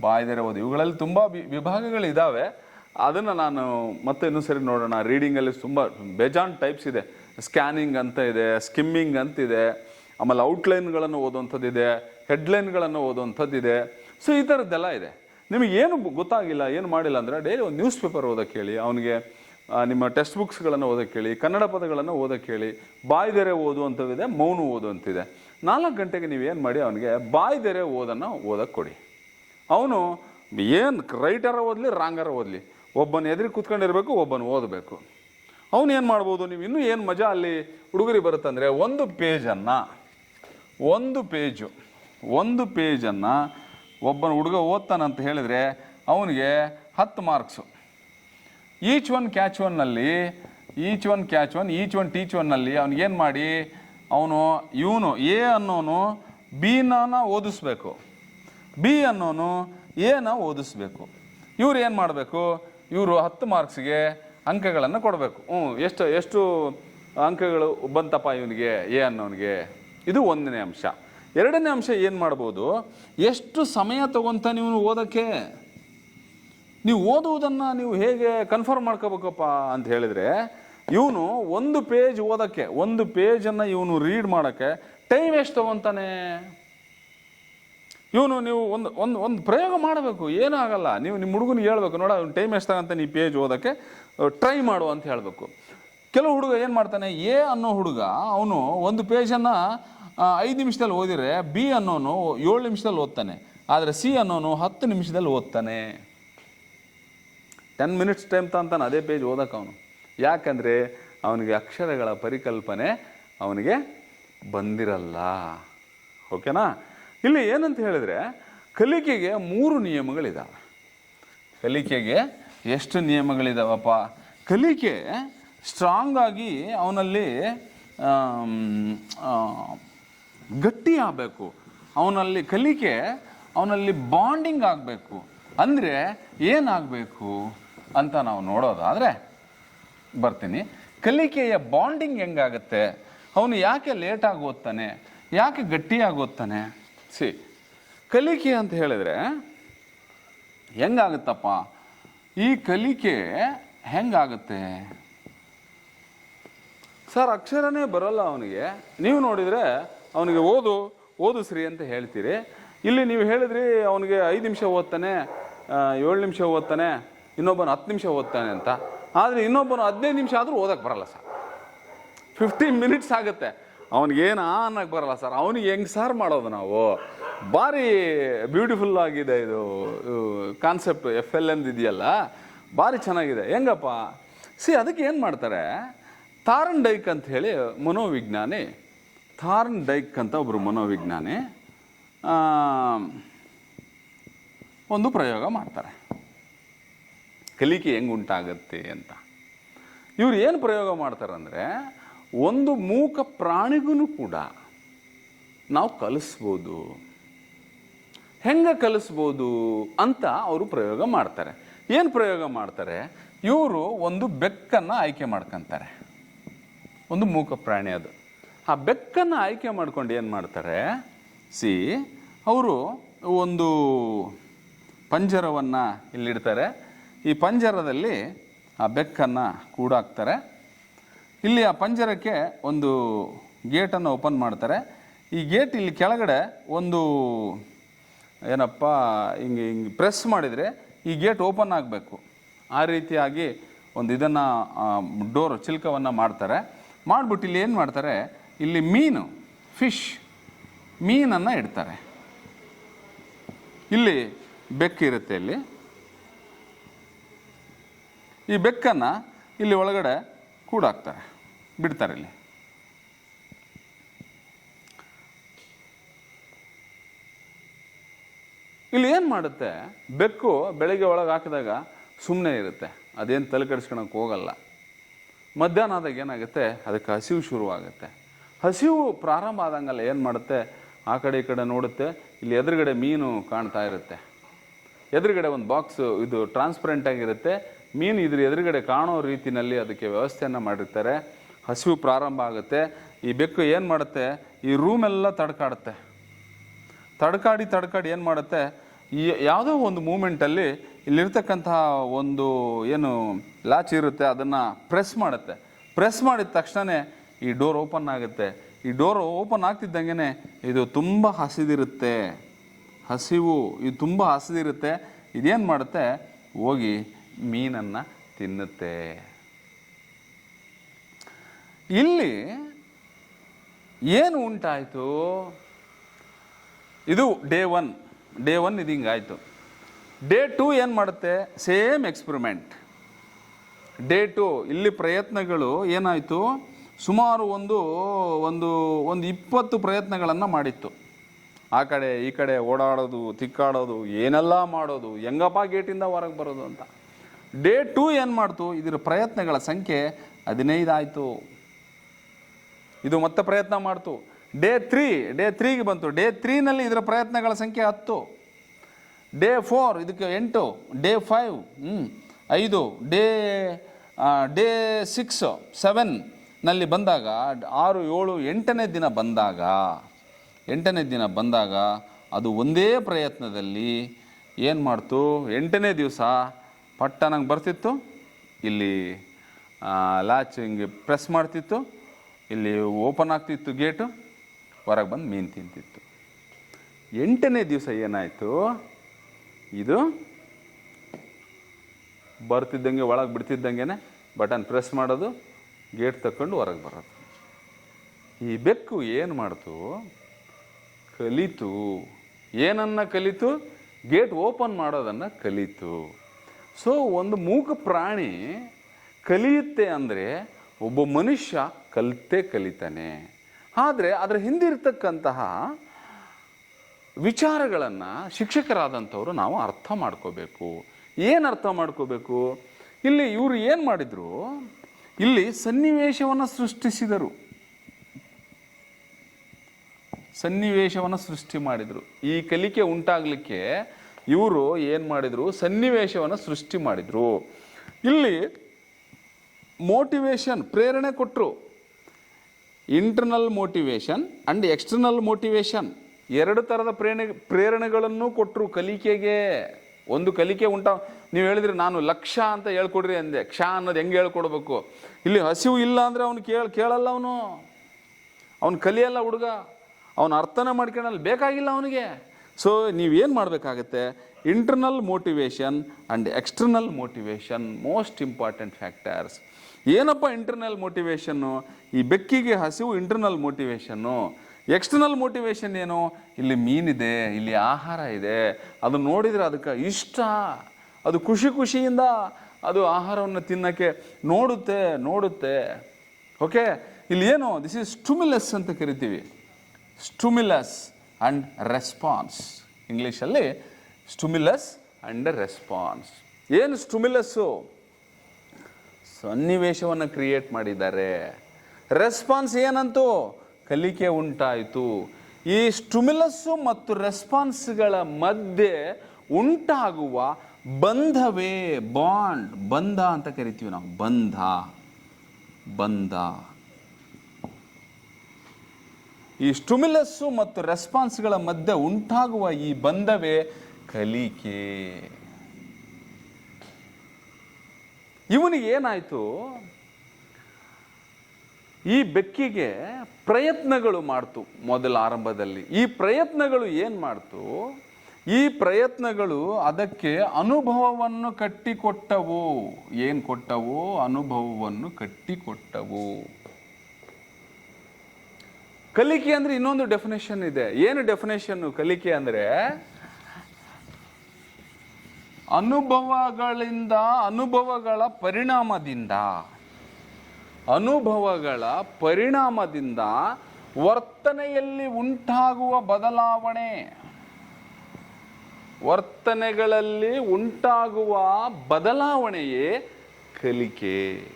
ಬಾಯ್ದೆರೆ ಓದು. ಇವುಗಳಲ್ಲಿ ತುಂಬ ವಿಭಾಗಗಳಿದ್ದಾವೆ ಅದನ್ನು ನಾನು ಮತ್ತೆ ಇನ್ನೂ ಸರಿ ನೋಡೋಣ. ರೀಡಿಂಗಲ್ಲಿ ತುಂಬ ಬೇಜಾನ್ ಟೈಪ್ಸ್ ಇದೆ. ಸ್ಕ್ಯಾನಿಂಗ್ ಅಂತ ಇದೆ, ಸ್ಕಿಮ್ಮಿಂಗ್ ಅಂತಿದೆ, ಆಮೇಲೆ ಔಟ್ಲೈನ್ಗಳನ್ನು ಓದುವಂಥದ್ದಿದೆ ಹೆಡ್ಲೈನ್ಗಳನ್ನು ಓದುವಂಥದ್ದಿದೆ. ಸೊ ಈ ಥರದ್ದೆಲ್ಲ ಇದೆ. ನಿಮಗೆ ಏನು ಗೊತ್ತಾಗಿಲ್ಲ, ಏನು ಮಾಡಿಲ್ಲ ಅಂದರೆ ಡೈಲಿ ಒಂದು ನ್ಯೂಸ್ ಪೇಪರ್ ಓದೋಕ್ಕೆ ಹೇಳಿ ಅವನಿಗೆ ನಿಮ್ಮ ಟೆಕ್ಸ್ಟ್ ಬುಕ್ಸ್ಗಳನ್ನು ಓದೋಕ್ಕೆ ಹೇಳಿ ಕನ್ನಡ ಪದಗಳನ್ನು ಓದೋಕ್ಕೆ ಹೇಳಿ ಬಾಯ್ದೆರೆ ಓದುವಂಥದ್ದಿದೆ ಮೌನ ಓದುವಂಥಿದೆ ನಾಲ್ಕು ಗಂಟೆಗೆ ನೀವು ಏನು ಮಾಡಿ ಅವನಿಗೆ ಬಾಯ್ದೆರೆ ಓದನ್ನು ಓದಕ್ಕೆ ಕೊಡಿ. ಅವನು ಏನು ರೈಟರ ಓದಲಿ ರಾಂಗರ ಓದಲಿ, ಒಬ್ಬನ ಎದುರು ಕೂತ್ಕೊಂಡಿರಬೇಕು, ಒಬ್ಬನು ಓದಬೇಕು. ಅವನು ಏನು ಮಾಡ್ಬೋದು, ನೀವು ಇನ್ನೂ ಏನು ಮಜಾ ಅಲ್ಲಿ ಹುಡುಗರಿ ಬರುತ್ತಂದರೆ, ಒಂದು ಪೇಜನ್ನು ಒಂದು ಪೇಜು ಒಂದು ಪೇಜನ್ನು ಒಬ್ಬನ ಹುಡುಗ ಓದ್ತಾನಂತ ಹೇಳಿದರೆ ಅವನಿಗೆ ಹತ್ತು ಮಾರ್ಕ್ಸು. ಈಚ್ ಒನ್ ಕ್ಯಾಚ್ ಒನ್ನಲ್ಲಿ each one catch one, each one teach ಒನ್ನಲ್ಲಿ ಅವ್ನಿಗೇನು ಮಾಡಿ, ಅವನು, ಇವನು ಎ ಅನ್ನೋನು ಬಿನ ಓದಿಸ್ಬೇಕು. ಬಿ ಅನ್ನೋನು ಎನ ಓದಿಸ್ಬೇಕು. ಇವ್ರು ಏನು ಮಾಡಬೇಕು, ಇವರು ಹತ್ತು ಮಾರ್ಕ್ಸ್ಗೆ ಅಂಕಗಳನ್ನು ಕೊಡಬೇಕು. ಹ್ಞೂ, ಎಷ್ಟು ಎಷ್ಟು ಅಂಕಗಳು ಬಂತಪ್ಪ ಇವನಿಗೆ, ಎ ಅನ್ನೋನಿಗೆ? ಇದು ಒಂದನೇ ಅಂಶ. ಎರಡನೇ ಅಂಶ ಏನು ಮಾಡ್ಬೋದು? ಎಷ್ಟು ಸಮಯ ತಗೊಂತ ನೀವು ಓದೋಕ್ಕೆ? ನೀವು ಓದುವುದನ್ನು ನೀವು ಹೇಗೆ ಕನ್ಫರ್ಮ್ ಮಾಡ್ಕೋಬೇಕಪ್ಪ ಅಂತ ಹೇಳಿದರೆ, ಇವನು ಒಂದು ಪೇಜ್ ಓದೋಕ್ಕೆ, ಒಂದು ಪೇಜನ್ನು ಇವನು ರೀಡ್ ಮಾಡೋಕ್ಕೆ ಟೈಮ್ ಎಷ್ಟು ತಗೊತಾನೆ? ಇವನು ನೀವು ಒಂದು ಒಂದು ಒಂದು ಪ್ರಯೋಗ ಮಾಡಬೇಕು, ಏನೂ ಆಗಲ್ಲ. ನೀವು ನಿಮ್ಮ ಹುಡುಗನಿಗೆ ಹೇಳ್ಬೇಕು, ನೋಡ ಟೈಮ್ ಎಷ್ಟಾಗಂತ ನೀ ಪೇಜ್ ಓದೋಕ್ಕೆ? ಟ್ರೈ ಮಾಡು ಅಂತ ಹೇಳಬೇಕು. ಕೆಲವು ಹುಡುಗ ಏನು ಮಾಡ್ತಾನೆ ಎ ಅನ್ನೋ ಹುಡುಗ, ಅವನು ಒಂದು ಪೇಜನ್ನು ಐದು ನಿಮಿಷದಲ್ಲಿ ಓದಿದ್ರೆ ಬಿ ಅನ್ನೋನು ಏಳು ನಿಮಿಷದಲ್ಲಿ ಓದ್ತಾನೆ. ಆದರೆ ಸಿ ಅನ್ನೋನು ಹತ್ತು ನಿಮಿಷದಲ್ಲಿ ಓದ್ತಾನೆ. ಟೆನ್ ಮಿನಿಟ್ಸ್ ಟೈಮ್ ತಂತಾನೆ ಅದೇ ಪೇಜ್ ಓದಕ್ಕೆ ಅವನು. ಯಾಕಂದರೆ ಅವನಿಗೆ ಅಕ್ಷರಗಳ ಪರಿಕಲ್ಪನೆ ಅವನಿಗೆ ಬಂದಿರಲ್ಲ. ಓಕೆನಾ? ಇಲ್ಲಿ ಏನಂತ ಹೇಳಿದ್ರೆ ಕಲಿಕೆಗೆ ಮೂರು ನಿಯಮಗಳಿದ್ದಾವೆ ಕಲಿಕೆಗೆ ಎಷ್ಟು ನಿಯಮಗಳಿದಾವಪ್ಪ? ಕಲಿಕೆ ಸ್ಟ್ರಾಂಗ್ ಆಗಿ ಅವನಲ್ಲಿ ಗಟ್ಟಿ ಆಗಬೇಕು. ಅವನಲ್ಲಿ ಕಲಿಕೆ, ಅವನಲ್ಲಿ ಬಾಂಡಿಂಗ್ ಆಗಬೇಕು. ಅಂದರೆ ಏನಾಗಬೇಕು ಅಂತ ನಾವು ನೋಡೋದಾದರೆ, ಬರ್ತೀನಿ. ಕಲಿಕೆಯ ಬಾಂಡಿಂಗ್ ಹೆಂಗಾಗತ್ತೆ? ಅವನು ಯಾಕೆ ಲೇಟಾಗಿ ಓದ್ತಾನೆ ಯಾಕೆ ಗಟ್ಟಿಯಾಗಿ ಓದ್ತಾನೆ ಸಿ, ಕಲಿಕೆ ಅಂತ ಹೇಳಿದ್ರೆ ಹೆಂಗಾಗುತ್ತಪ್ಪ? ಈ ಕಲಿಕೆ ಹೆಂಗಾಗುತ್ತೆ? ಸರ್, ಅಕ್ಷರನೇ ಬರಲ್ಲ ಅವನಿಗೆ. ನೀವು ನೋಡಿದರೆ ಅವನಿಗೆ ಓದು ಓದು ಸ್ರೀ ಅಂತ ಹೇಳ್ತೀರಿ. ಇಲ್ಲಿ ನೀವು ಹೇಳಿದ್ರಿ ಅವನಿಗೆ ಐದು ನಿಮಿಷ ಓದ್ತಾನೆ ಏಳು ನಿಮಿಷ ಓದ್ತಾನೆ, ಇನ್ನೊಬ್ಬನು ಹತ್ತು ನಿಮಿಷ ಓದ್ತಾನೆ ಅಂತ. ಆದರೆ ಇನ್ನೊಬ್ಬನು ಹದಿನೈದು ನಿಮಿಷ ಆದರೂ ಓದಕ್ಕೆ ಬರಲ್ಲ ಸರ್. ಫಿಫ್ಟೀನ್ ಮಿನಿಟ್ಸ್ ಆಗುತ್ತೆ. ಅವನಿಗೇನು ಅನ್ನಕ್ಕೆ ಬರಲ್ಲ ಸರ್. ಅವನಿಗೆ ಹೆಂಗೆ ಸಾರ್ ಮಾಡೋದು ನಾವು? ಭಾರಿ ಬ್ಯೂಟಿಫುಲ್ ಆಗಿದೆ ಇದು ಕಾನ್ಸೆಪ್ಟ್ ಎಫ್ ಎಲ್ ಎಂದು ಇದೆಯಲ್ಲ? ಭಾರಿ ಚೆನ್ನಾಗಿದೆ. ಹೆಂಗಪ್ಪ? ಸಿ, ಅದಕ್ಕೆ ಏನು ಮಾಡ್ತಾರೆ? ತಾರಂಡೈಕ್ ಡೈಕ್ ಅಂತ ಹೇಳಿ ಮನೋವಿಜ್ಞಾನಿ ಥಾರ್ನ್ ಡೈಕ್ ಅಂತ ಒಬ್ಬರು ಮನೋವಿಜ್ಞಾನಿ ಒಂದು ಪ್ರಯೋಗ ಮಾಡ್ತಾರೆ. ಕಲಿಕೆ ಹೆಂಗೆ ಉಂಟಾಗತ್ತೆ ಅಂತ. ಇವ್ರು ಏನು ಪ್ರಯೋಗ ಮಾಡ್ತಾರಂದರೆ, ಒಂದು ಮೂಕ ಪ್ರಾಣಿಗೂ ಕೂಡ ನಾವು ಕಲಿಸ್ಬೋದು. ಹೆಂಗೆ ಕಲಿಸ್ಬೋದು ಅಂತ ಅವರು ಪ್ರಯೋಗ ಮಾಡ್ತಾರೆ. ಏನು ಪ್ರಯೋಗ ಮಾಡ್ತಾರೆ, ಇವರು ಒಂದು ಬೆಕ್ಕನ್ನು ಆಯ್ಕೆ ಮಾಡ್ಕೊತಾರೆ. ಒಂದು ಮೂಕ ಪ್ರಾಣಿ ಅದು. ಆ ಬೆಕ್ಕನ್ನು ಆಯ್ಕೆ ಮಾಡ್ಕೊಂಡು ಏನು ಮಾಡ್ತಾರೆ? ಸಿ, ಅವರು ಒಂದು ಪಂಜರವನ್ನು ಇಲ್ಲಿಡ್ತಾರೆ. ಈ ಪಂಜರದಲ್ಲಿ ಆ ಬೆಕ್ಕನ್ನು ಕೂಡಾಕ್ತಾರೆ. ಇಲ್ಲಿ ಆ ಪಂಜರಕ್ಕೆ ಒಂದು ಗೇಟನ್ನು ಓಪನ್ ಮಾಡ್ತಾರೆ. ಈ ಗೇಟ್ ಇಲ್ಲಿ ಕೆಳಗಡೆ ಒಂದು ಏನಪ್ಪ, ಹಿಂಗೆ ಹಿಂಗೆ ಪ್ರೆಸ್ ಮಾಡಿದರೆ ಈ ಗೇಟ್ ಓಪನ್ ಆಗಬೇಕು. ಆ ರೀತಿಯಾಗಿ ಒಂದು ಇದನ್ನು ಡೋರ್ ಚಿಲ್ಕವನ್ನು ಮಾಡ್ತಾರೆ. ಮಾಡಿಬಿಟ್ಟು ಇಲ್ಲಿ ಏನು ಮಾಡ್ತಾರೆ? ಇಲ್ಲಿ ಮೀನು ಫಿಶ್ ಮೀನನ್ನು ಇಡ್ತಾರೆ. ಇಲ್ಲಿ ಬೆಕ್ಕಿರುತ್ತೆ ಇಲ್ಲಿ. ಈ ಬೆಕ್ಕನ್ನು ಇಲ್ಲಿ ಒಳಗಡೆ ಕೂಡಾಕ್ತಾರೆ, ಬಿಡ್ತಾರೆ ಇಲ್ಲಿ. ಇಲ್ಲಿ ಏನು ಮಾಡುತ್ತೆ, ಬೆಕ್ಕು ಬೆಳಿಗ್ಗೆ ಒಳಗೆ ಹಾಕಿದಾಗ ಸುಮ್ಮನೆ ಇರುತ್ತೆ, ಅದೇನು ತಲೆ ಕೆಡಿಸ್ಕೊಳಕ್ಕೆ ಹೋಗಲ್ಲ. ಮಧ್ಯಾಹ್ನ ಆದಾಗ ಏನಾಗುತ್ತೆ, ಅದಕ್ಕೆ ಹಸಿವು ಶುರುವಾಗುತ್ತೆ. ಹಸಿವು ಪ್ರಾರಂಭ ಆದಂಗಲ್ಲ ಏನು ಮಾಡುತ್ತೆ? ಆ ಕಡೆ ಈ ಕಡೆ ನೋಡುತ್ತೆ, ಇಲ್ಲಿ ಎದುರುಗಡೆ ಮೀನು ಕಾಣ್ತಾ ಇರುತ್ತೆ. ಎದುರುಗಡೆ ಒಂದು ಬಾಕ್ಸ್ ಇದು ಟ್ರಾನ್ಸ್ಪರೆಂಟ್ ಆಗಿರುತ್ತೆ. ಮೀನು ಇದ್ರ ಎದುರುಗಡೆ ಕಾಣೋ ರೀತಿಯಲ್ಲಿ ಅದಕ್ಕೆ ವ್ಯವಸ್ಥೆಯನ್ನು ಮಾಡಿರ್ತಾರೆ. ಹಸಿವು ಪ್ರಾರಂಭ ಆಗುತ್ತೆ. ಈ ಬೆಕ್ಕು ಏನು ಮಾಡುತ್ತೆ? ಈ ರೂಮೆಲ್ಲ ತಡ್ಕಾಡುತ್ತೆ. ತಡ್ಕಾಡಿ ತಡ್ಕಾಡಿ ಏನು ಮಾಡುತ್ತೆ? ಈ ಯಾವುದೋ ಒಂದು ಮೂಮೆಂಟಲ್ಲಿ ಇಲ್ಲಿರ್ತಕ್ಕಂತಹ ಒಂದು ಏನು ಲಾಚಿ ಇರುತ್ತೆ, ಅದನ್ನು ಪ್ರೆಸ್ ಮಾಡುತ್ತೆ. ಪ್ರೆಸ್ ಮಾಡಿದ ತಕ್ಷಣವೇ ಈ ಡೋರ್ ಓಪನ್ ಆಗುತ್ತೆ. ಈ ಡೋರ್ ಓಪನ್ ಆಗ್ತಿದ್ದಂಗೆ ಇದು ತುಂಬ ಹಸಿದಿರುತ್ತೆ. ಹಸಿವು, ಇದು ತುಂಬ ಹಸಿದಿರುತ್ತೆ. ಇದೇನು ಮಾಡುತ್ತೆ? ಹೋಗಿ ಮೀನನ್ನು ತಿನ್ನುತ್ತೆ. ಇಲ್ಲಿ ಏನು ಉಂಟಾಯಿತು? ಇದು ಡೇ ಒನ್ ಡೇ ಒನ್ ಇದು ಹಿಂಗಾಯಿತು. ಡೇ ಟು ಏನು ಮಾಡುತ್ತೆ? ಸೇಮ್ ಎಕ್ಸ್ಪರಿಮೆಂಟ್ ಡೇ ಟು ಇಲ್ಲಿ ಪ್ರಯತ್ನಗಳು ಏನಾಯಿತು? ಸುಮಾರು ಒಂದು ಒಂದು ಒಂದು ಇಪ್ಪತ್ತು ಪ್ರಯತ್ನಗಳನ್ನು ಮಾಡಿತ್ತು. ಆ ಕಡೆ, ಈ ಕಡೆ ಓಡಾಡೋದು, ತಿಕ್ಕಾಡೋದು, ಏನೆಲ್ಲ ಮಾಡೋದು, ಹೆಂಗಪ್ಪ ಗೇಟಿಂದ ಹೊರಗೆ ಬರೋದು ಅಂತ. ಡೇ ಟೂ ಏನು ಮಾಡ್ತು? ಇದರ ಪ್ರಯತ್ನಗಳ ಸಂಖ್ಯೆ ಹದಿನೈದು ಆಯಿತು ಇದು ಮತ್ತೆ ಪ್ರಯತ್ನ ಮಾಡ್ತು. ಡೇ ತ್ರೀ, ಡೇ ತ್ರೀಗೆ ಬಂತು. ಡೇ ತ್ರೀನಲ್ಲಿ ಇದರ ಪ್ರಯತ್ನಗಳ ಸಂಖ್ಯೆ ಹತ್ತು. ಡೇ ಫೋರ್, ಇದಕ್ಕೆ ಎಂಟು. ಡೇ ಫೈವ್ ಹ್ಞೂ ಐದು. ಡೇ ಡೇ ಸಿಕ್ಸ್ ಸೆವೆನ್ನಲ್ಲಿ ಬಂದಾಗ, ಆರು, ಏಳು, ಎಂಟನೇ ದಿನ ಬಂದಾಗ, ಎಂಟನೇ ದಿನ ಬಂದಾಗ ಅದು ಒಂದೇ ಪ್ರಯತ್ನದಲ್ಲಿ ಏನು ಮಾಡ್ತು? ಎಂಟನೇ ದಿವಸ ಪಟ್ಟ ನಂಗೆ ಬರ್ತಿತ್ತು, ಇಲ್ಲಿ ಲಾಚ್ ಹಿಂಗೆ ಪ್ರೆಸ್ ಮಾಡ್ತಿತ್ತು, ಇಲ್ಲಿ ಓಪನ್ ಆಗ್ತಿತ್ತು ಗೇಟು, ಹೊರಗೆ ಬಂದು ಮೀನು ತಿಂತಿತ್ತು. ಎಂಟನೇ ದಿವಸ ಏನಾಯಿತು? ಇದು ಬರ್ತಿದ್ದಂಗೆ, ಒಳಗೆ ಬಿಡ್ತಿದ್ದಂಗೆ ಬಟನ್ ಪ್ರೆಸ್ ಮಾಡೋದು ಗೇಟ್ ತಕೊಂಡು ಹೊರಗೆ ಬರೋದು. ಈ ಬೆಕ್ಕು ಏನು ಮಾಡ್ತು? ಕಲಿತು. ಏನನ್ನ ಕಲಿತು? ಗೇಟ್ ಓಪನ್ ಮಾಡೋದನ್ನು ಕಲಿತು. ಸೊ ಒಂದು ಮೂಕ ಪ್ರಾಣಿ ಕಲಿಯುತ್ತೆ ಅಂದರೆ ಒಬ್ಬ ಮನುಷ್ಯ ಕಲಿತೇ ಕಲಿತಾನೆ. ಆದರೆ ಅದರ ಹಿಂದಿರ್ತಕ್ಕಂತಹ ವಿಚಾರಗಳನ್ನು ಶಿಕ್ಷಕರಾದಂಥವ್ರು ನಾವು ಅರ್ಥ ಮಾಡ್ಕೋಬೇಕು. ಏನು ಅರ್ಥ ಮಾಡ್ಕೋಬೇಕು? ಇಲ್ಲಿ ಇವರು ಏನು ಮಾಡಿದರು? ಇಲ್ಲಿ ಸನ್ನಿವೇಶವನ್ನು ಸೃಷ್ಟಿಸಿದರು. ಸನ್ನಿವೇಶವನ್ನು ಸೃಷ್ಟಿ ಮಾಡಿದರು. ಈ ಕಲಿಕೆ ಉಂಟಾಗಲಿಕ್ಕೆ ಇವರು ಏನು ಮಾಡಿದರು? ಸನ್ನಿವೇಶವನ್ನು ಸೃಷ್ಟಿ ಮಾಡಿದರು. ಇಲ್ಲಿ ಮೋಟಿವೇಶನ್ ಪ್ರೇರಣೆ ಕೊಟ್ಟರು internal motivation and external motivation ಎರಡು ಥರದ ಪ್ರೇರಣೆ ಪ್ರೇರಣೆಗಳನ್ನು ಕೊಟ್ಟರು ಕಲಿಕೆಗೆ. ಒಂದು ಕಲಿಕೆ ಉಂಟ. ನೀವು ಹೇಳಿದ್ರೆ ನಾನು ಲಕ್ಷ ಅಂತ ಹೇಳ್ಕೊಡ್ರಿ ಅಂದೆ. ಕ್ಷ ಅನ್ನೋದು ಹೆಂಗೆ ಹೇಳ್ಕೊಡ್ಬೇಕು? ಇಲ್ಲಿ ಹಸಿವು ಇಲ್ಲ ಅಂದರೆ ಅವನು ಕೇಳ, ಕೇಳಲ್ಲ ಅವನು. ಅವನು ಕಲಿಯಲ್ಲ ಹುಡುಗ. ಅವನು ಅರ್ಥನೇ ಮಾಡ್ಕೊಳಲ್ಲ ಬೇಕಾಗಿಲ್ಲ ಅವನಿಗೆ. ಸೊ ನೀವೇನು ಮಾಡಬೇಕಾಗತ್ತೆ? Internal motivation and external motivation most important factors ಏನಪ್ಪ ಇಂಟರ್ನಲ್ ಮೋಟಿವೇಶನ್ನು ಈ ಬೆಕ್ಕಿಗೆ ಹಸಿವು ಇಂಟರ್ನಲ್ ಮೋಟಿವೇಶನ್ನು ಎಕ್ಸ್ಟರ್ನಲ್ ಮೋಟಿವೇಶನ್ ಏನು? ಇಲ್ಲಿ ಮೀನಿದೆ, ಇಲ್ಲಿ ಆಹಾರ ಇದೆ. ಅದು ನೋಡಿದರೆ ಅದಕ್ಕೆ ಇಷ್ಟ. ಅದು ಖುಷಿ ಖುಷಿಯಿಂದ ಅದು ಆಹಾರವನ್ನು ತಿನ್ನೋಕ್ಕೆ ನೋಡುತ್ತೆ ನೋಡುತ್ತೆ. ಓಕೆ ಇಲ್ಲಿ ಏನು? ದಿಸ್ ಇಸ್ ಸ್ಟುಮಿಲಸ್ ಅಂತ ಕರಿತೀವಿ. ಸ್ಟುಮಿಲಸ್ ಅಂಡ್ ರೆಸ್ಪಾನ್ಸ್ ಇಂಗ್ಲೀಷಲ್ಲಿ ಸ್ಟುಮಿಲಸ್ ಅಂಡ್ ರೆಸ್ಪಾನ್ಸ್ ಏನು ಸ್ಟುಮಿಲಸ್ಸು ಸನ್ನಿವೇಶವನ್ನು ಕ್ರಿಯೇಟ್ ಮಾಡಿದ್ದಾರೆ. ರೆಸ್ಪಾನ್ಸ್ ಏನಂತು? ಕಲಿಕೆ ಉಂಟಾಯಿತು. ಈ ಸ್ಟುಮಿಲಸ್ಸು ಮತ್ತು ರೆಸ್ಪಾನ್ಸ್ಗಳ ಮಧ್ಯೆ ಉಂಟಾಗುವ ಬಂಧವೇ ಬಾಂಡ್. ಬಂಧ ಅಂತ ಕರಿತೀವಿ ನಾವು. ಬಂಧ. ಬಂಧ. ಈ ಸ್ಟುಮಿಲಸ್ಸು ಮತ್ತು ರೆಸ್ಪಾನ್ಸ್ಗಳ ಮಧ್ಯೆ ಉಂಟಾಗುವ ಈ ಬಂಧವೇ ಕಲಿಕೆ. ಇವನಿಗೆ ಏನಾಯಿತು ಈ ಬೆಕ್ಕಿಗೆ ಪ್ರಯತ್ನಗಳು ಮಾಡ್ತು ಮೊದಲ ಆರಂಭದಲ್ಲಿ. ಈ ಪ್ರಯತ್ನಗಳು ಏನು ಮಾಡ್ತು? ಈ ಪ್ರಯತ್ನಗಳು ಅದಕ್ಕೆ ಅನುಭವವನ್ನು ಕಟ್ಟಿಕೊಟ್ಟವು. ಏನು ಕೊಟ್ಟವು? ಅನುಭವವನ್ನು ಕಟ್ಟಿಕೊಟ್ಟವು. ಕಲಿಕೆ ಅಂದರೆ ಇನ್ನೊಂದು ಡೆಫಿನೇಷನ್ ಇದೆ. ಏನು ಡೆಫಿನೇಷನ್ನು ಕಲಿಕೆ ಅಂದರೆ ಅನುಭವಗಳಿಂದ ಅನುಭವಗಳ ಪರಿಣಾಮದಿಂದ. ಅನುಭವಗಳ ಪರಿಣಾಮದಿಂದ ವರ್ತನೆಯಲ್ಲಿ ಉಂಟಾಗುವ ಬದಲಾವಣೆ. ವರ್ತನೆಗಳಲ್ಲಿ ಉಂಟಾಗುವ ಬದಲಾವಣೆಯೇ ಕಲಿಕೆ.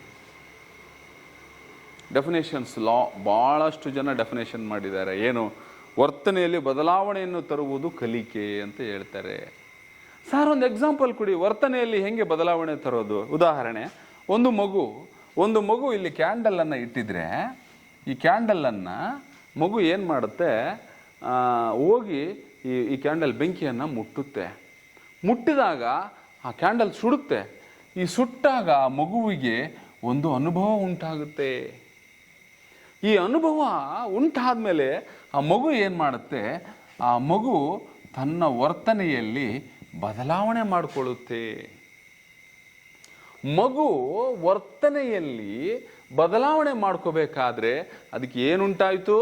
ಡೆಫಿನೇಷನ್ಸ್ ಲಾ ಭಾಳಷ್ಟು ಜನ ಡೆಫಿನೇಷನ್ ಮಾಡಿದ್ದಾರೆ. ಏನು? ವರ್ತನೆಯಲ್ಲಿ ಬದಲಾವಣೆಯನ್ನು ತರುವುದು ಕಲಿಕೆ ಅಂತ ಹೇಳ್ತಾರೆ. ಸರ್ ಒಂದು ಎಕ್ಸಾಂಪಲ್ ಕೊಡಿ. ವರ್ತನೆಯಲ್ಲಿ ಹೆಂಗೆ ಬದಲಾವಣೆ ತರೋದು? ಉದಾಹರಣೆ, ಒಂದು ಮಗು ಒಂದು ಮಗು ಇಲ್ಲಿ ಕ್ಯಾಂಡಲನ್ನು ಇಟ್ಟಿದ್ರೆ, ಈ ಕ್ಯಾಂಡಲನ್ನು ಮಗು ಏನು ಮಾಡುತ್ತೆ? ಹೋಗಿ ಈ ಈ ಕ್ಯಾಂಡಲ್ ಬೆಂಕಿಯನ್ನು ಮುಟ್ಟುತ್ತೆ. ಮುಟ್ಟಿದಾಗ ಆ ಕ್ಯಾಂಡಲ್ ಸುಡುತ್ತೆ. ಈ ಸುಟ್ಟಾಗ ಆ ಮಗುವಿಗೆ ಒಂದು ಅನುಭವ ಉಂಟಾಗುತ್ತೆ. ಈ ಅನುಭವ ಉಂಟಾದ ಮೇಲೆ ಆ ಮಗು ಏನು ಮಾಡುತ್ತೆ? ಆ ಮಗು ತನ್ನ ವರ್ತನೆಯಲ್ಲಿ ಬದಲಾವಣೆ ಮಾಡಿಕೊಳ್ಳುತ್ತೆ. ಮಗು ವರ್ತನೆಯಲ್ಲಿ ಬದಲಾವಣೆ ಮಾಡ್ಕೋಬೇಕಾದ್ರೆ ಅದಕ್ಕೆ ಏನುಂಟಾಯಿತು?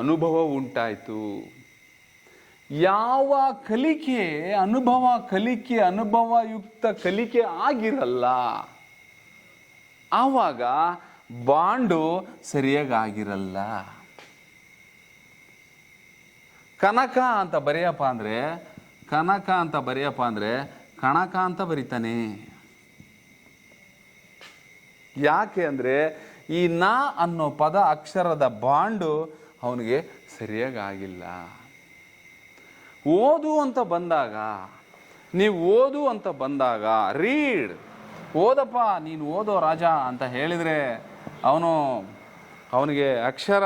ಅನುಭವ ಉಂಟಾಯಿತು. ಯಾವ ಕಲಿಕೆ ಅನುಭವ, ಕಲಿಕೆ, ಅನುಭವಯುಕ್ತ ಕಲಿಕೆ ಆಗಿರಲ್ಲ, ಆವಾಗ ಬಾಂಡು ಸರಿಯಾಗಿ ಆಗಿರಲ್ಲ ಕನಕ ಅಂತ ಬರೆಯಪ್ಪ ಅಂದರೆ, ಕನಕ ಅಂತ ಬರೆಯಪ್ಪ ಅಂದರೆ ಕಣಕ ಅಂತ ಬರಿತಾನೆ. ಯಾಕೆ ಅಂದರೆ ಈ ನಾ ಅನ್ನೋ ಪದ ಅಕ್ಷರದ ಬಾಂಡು ಅವನಿಗೆ ಸರಿಯಾಗಿ ಆಗಿಲ್ಲ ಓದು ಅಂತ ಬಂದಾಗ, ನೀವು ಓದು ಅಂತ ಬಂದಾಗ, ರೀಡ್, ಓದಪ್ಪ, ನೀನು ಓದೋ ರಾಜ ಅಂತ ಹೇಳಿದರೆ ಅವನು, ಅವನಿಗೆ ಅಕ್ಷರ,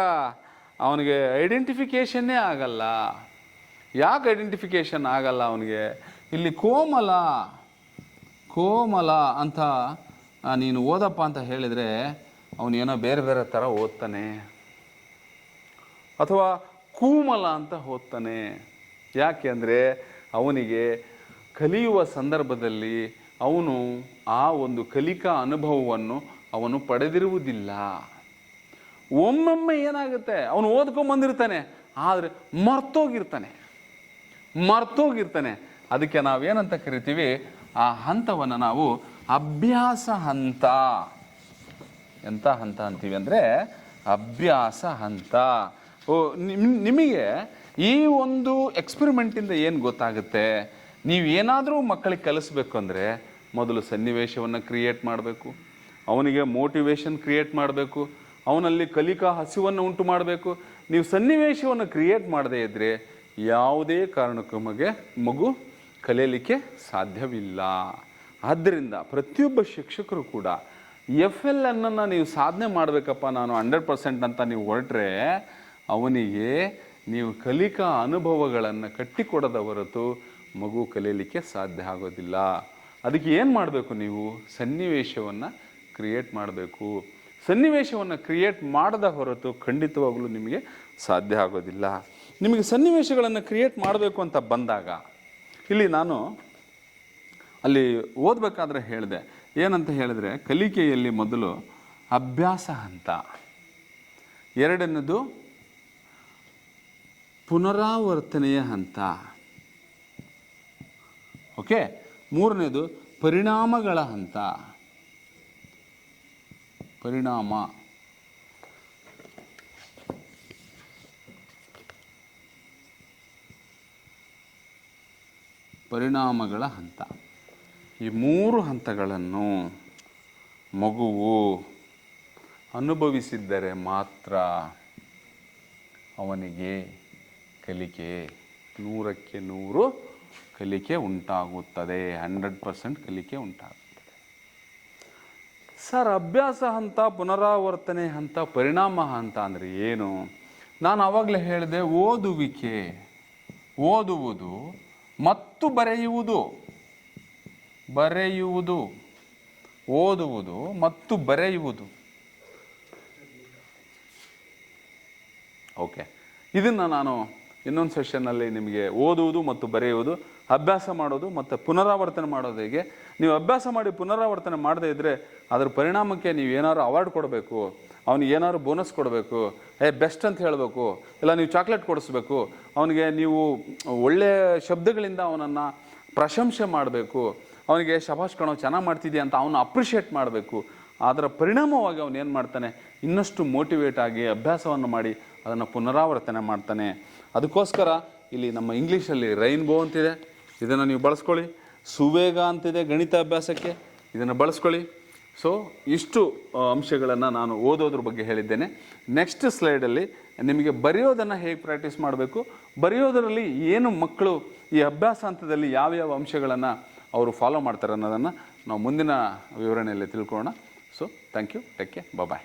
ಅವನಿಗೆ ಐಡೆಂಟಿಫಿಕೇಷನ್ನೇ ಆಗಲ್ಲ. ಯಾಕೆ ಐಡೆಂಟಿಫಿಕೇಷನ್ ಆಗಲ್ಲ ಅವನಿಗೆ? ಇಲ್ಲಿ ಕೋಮಲ ಕೋಮಲ ಅಂತ ನೀನು ಓದಪ್ಪ ಅಂತ ಹೇಳಿದರೆ ಅವನೇನೋ ಬೇರೆ ಬೇರೆ ಥರ ಓದ್ತಾನೆ. ಅಥವಾ ಕೂಮಲ ಅಂತ ಓದ್ತಾನೆ. ಯಾಕೆ ಅಂದರೆ ಅವನಿಗೆ ಕಲಿಯುವ ಸಂದರ್ಭದಲ್ಲಿ ಅವನು ಆ ಒಂದು ಕಲಿಕಾ ಅನುಭವವನ್ನು ಅವನು ಪಡೆದಿರುವುದಿಲ್ಲ. ಒಮ್ಮೊಮ್ಮೆ ಏನಾಗುತ್ತೆ? ಅವನು ಓದ್ಕೊಂಬಂದಿರ್ತಾನೆ ಆದರೆ ಮರ್ತೋಗಿರ್ತಾನೆ. ಮರ್ತೋಗಿರ್ತಾನೆ. ಅದಕ್ಕೆ ನಾವೇನಂತ ಕರಿತೀವಿ? ಆ ಹಂತವನ್ನು ನಾವು ಅಭ್ಯಾಸ ಹಂತ. ಎಂಥ ಹಂತ ಅಂತೀವಿ ಅಂದರೆ ಅಭ್ಯಾಸ ಹಂತ. ಓ ನಿಮಗೆ ಈ ಒಂದು ಎಕ್ಸ್ಪೆರಿಮೆಂಟಿಂದ ಏನು ಗೊತ್ತಾಗುತ್ತೆ? ನೀವು ಏನಾದರೂ ಮಕ್ಕಳಿಗೆ ಕಲಿಸ್ಬೇಕು ಅಂದರೆ ಮೊದಲು ಸನ್ನಿವೇಶವನ್ನು ಕ್ರಿಯೇಟ್ ಮಾಡಬೇಕು. ಅವನಿಗೆ ಮೋಟಿವೇಶನ್ ಕ್ರಿಯೇಟ್ ಮಾಡಬೇಕು. ಅವನಲ್ಲಿ ಕಲಿಕಾ ಹಸಿವನ್ನು ಉಂಟು ಮಾಡಬೇಕು. ನೀವು ಸನ್ನಿವೇಶವನ್ನು ಕ್ರಿಯೇಟ್ ಮಾಡದೇ ಇದ್ದರೆ ಯಾವುದೇ ಕಾರಣಕ್ಕೂ ಮಗೆ ಮಗು ಕಲಿಯಲಿಕ್ಕೆ ಸಾಧ್ಯವಿಲ್ಲ. ಆದ್ದರಿಂದ ಪ್ರತಿಯೊಬ್ಬ ಶಿಕ್ಷಕರು ಕೂಡ, ಎಫ್ ಎಲ್ ಎನ್ನನ್ನು ನೀವು ಸಾಧನೆ ಮಾಡಬೇಕಪ್ಪ, ನಾನು ಹಂಡ್ರೆಡ್ ಪರ್ಸೆಂಟ್ ಅಂತ ನೀವು ಹೊರಟ್ರೆ, ಅವನಿಗೆ ನೀವು ಕಲಿಕಾ ಅನುಭವಗಳನ್ನು ಕಟ್ಟಿಕೊಡದ ಹೊರತು ಮಗು ಕಲಿಯಲಿಕ್ಕೆ ಸಾಧ್ಯ ಆಗೋದಿಲ್ಲ. ಅದಕ್ಕೆ ಏನು ಮಾಡಬೇಕು ನೀವು? ಸನ್ನಿವೇಶವನ್ನು ಕ್ರಿಯೇಟ್ ಮಾಡಬೇಕು. ಸನ್ನಿವೇಶವನ್ನು ಕ್ರಿಯೇಟ್ ಮಾಡದ ಹೊರತು ಖಂಡಿತವಾಗಲೂ ನಿಮಗೆ ಸಾಧ್ಯ ಆಗೋದಿಲ್ಲ. ನಿಮಗೆ ಸನ್ನಿವೇಶಗಳನ್ನು ಕ್ರಿಯೇಟ್ ಮಾಡಬೇಕು ಅಂತ ಬಂದಾಗ, ಇಲ್ಲಿ ನಾನು ಅಲ್ಲಿ ಓದಬೇಕಾದ್ರೆ ಹೇಳಿದೆ. ಏನಂತ ಹೇಳಿದ್ರೆ, ಕಲಿಕೆಯಲ್ಲಿ ಮೊದಲು ಅಭ್ಯಾಸ ಹಂತ ಎರಡನೇದು, ಪುನರಾವರ್ತನೆಯ ಹಂತ. ಓಕೆ? ಮೂರನೇದು, ಪರಿಣಾಮಗಳ ಹಂತ. ಪರಿಣಾಮ. ಪರಿಣಾಮಗಳ ಹಂತ. ಈ ಮೂರು ಹಂತಗಳನ್ನು ಮಗುವು ಅನುಭವಿಸಿದ್ದರೆ ಮಾತ್ರ ಅವನಿಗೆ ಕಲಿಕೆ ನೂರಕ್ಕೆ ನೂರು ಕಲಿಕೆ ಉಂಟಾಗುತ್ತದೆ, ಹಂಡ್ರೆಡ್ ಪರ್ಸೆಂಟ್ ಕಲಿಕೆ ಉಂಟಾಗುತ್ತದೆ. ಸರ್, ಅಭ್ಯಾಸ ಹಂತ, ಪುನರಾವರ್ತನೆ ಹಂತ, ಪರಿಣಾಮ ಹಂತ ಅಂದರೆ ಏನು? ನಾನು ಆವಾಗಲೇ ಹೇಳಿದೆ, ಓದುವಿಕೆ, ಓದುವುದು ಮತ್ತು ಬರೆಯುವುದು. ಬರೆಯುವುದು, ಓದುವುದು ಮತ್ತು ಬರೆಯುವುದು. ಓಕೆ. ಇದನ್ನು ನಾನು ಇನ್ನೊಂದು ಸೆಷನ್ನಲ್ಲಿ ನಿಮಗೆ ಓದುವುದು ಮತ್ತು ಬರೆಯುವುದು, ಅಭ್ಯಾಸ ಮಾಡೋದು ಮತ್ತು ಪುನರಾವರ್ತನೆ ಮಾಡೋದು ಹೇಗೆ? ನೀವು ಅಭ್ಯಾಸ ಮಾಡಿ ಪುನರಾವರ್ತನೆ ಮಾಡದೇ ಇದ್ದರೆ ಅದರ ಪರಿಣಾಮಕ್ಕೆ ನೀವು ಏನಾದ್ರು ಅವಾರ್ಡ್ ಕೊಡಬೇಕು, ಅವನಿಗೆ ಏನಾದ್ರು ಬೋನಸ್ ಕೊಡಬೇಕು ಏ ಬೆಸ್ಟ್ ಅಂತ ಹೇಳಬೇಕು, ಇಲ್ಲ ನೀವು ಚಾಕ್ಲೇಟ್ ಕೊಡಿಸ್ಬೇಕು, ಅವನಿಗೆ ನೀವು ಒಳ್ಳೆಯ ಶಬ್ದಗಳಿಂದ ಅವನನ್ನು ಪ್ರಶಂಸೆ ಮಾಡಬೇಕು ಅವನಿಗೆ ಶಭಾಷ್ ಕಣೋ, ಚೆನ್ನಾಗಿ ಮಾಡ್ತಿದ್ಯಾ ಅಂತ ಅವನು ಅಪ್ರಿಷಿಯೇಟ್ ಮಾಡಬೇಕು. ಅದರ ಪರಿಣಾಮವಾಗಿ ಅವನು ಏನು ಮಾಡ್ತಾನೆ? ಇನ್ನಷ್ಟು ಮೋಟಿವೇಟ್ ಆಗಿ ಅಭ್ಯಾಸವನ್ನು ಮಾಡಿ ಅದನ್ನು ಪುನರಾವರ್ತನೆ ಮಾಡ್ತಾನೆ. ಅದಕ್ಕೋಸ್ಕರ ಇಲ್ಲಿ ನಮ್ಮ ಇಂಗ್ಲೀಷಲ್ಲಿ ರೈನ್ಬೋ ಅಂತಿದೆ. ಇದನ್ನು ನೀವು ಬಳಸ್ಕೊಳ್ಳಿ. ಸುವೇಗ ಅಂತಿದೆ ಗಣಿತ ಅಭ್ಯಾಸಕ್ಕೆ. ಇದನ್ನು ಬಳಸ್ಕೊಳ್ಳಿ. ಸೊ ಇಷ್ಟು ಅಂಶಗಳನ್ನು ನಾನು ಓದೋದ್ರ ಬಗ್ಗೆ ಹೇಳಿದ್ದೇನೆ. ನೆಕ್ಸ್ಟ್ ಸ್ಲೈಡಲ್ಲಿ ನಿಮಗೆ ಬರೆಯೋದನ್ನು ಹೇಗೆ ಪ್ರಾಕ್ಟೀಸ್ ಮಾಡಬೇಕು? ಬರೆಯೋದರಲ್ಲಿ ಏನು ಮಕ್ಕಳು ಈ ಅಭ್ಯಾಸ ಹಂತದಲ್ಲಿ ಯಾವ್ಯಾವ ಅಂಶಗಳನ್ನು ಅವರು ಫಾಲೋ ಮಾಡ್ತಾರೆ ಅನ್ನೋದನ್ನು ನಾವು ಮುಂದಿನ ವಿವರಣೆಯಲ್ಲಿ ತಿಳ್ಕೊಳ್ಳೋಣ. So thank you tech care boy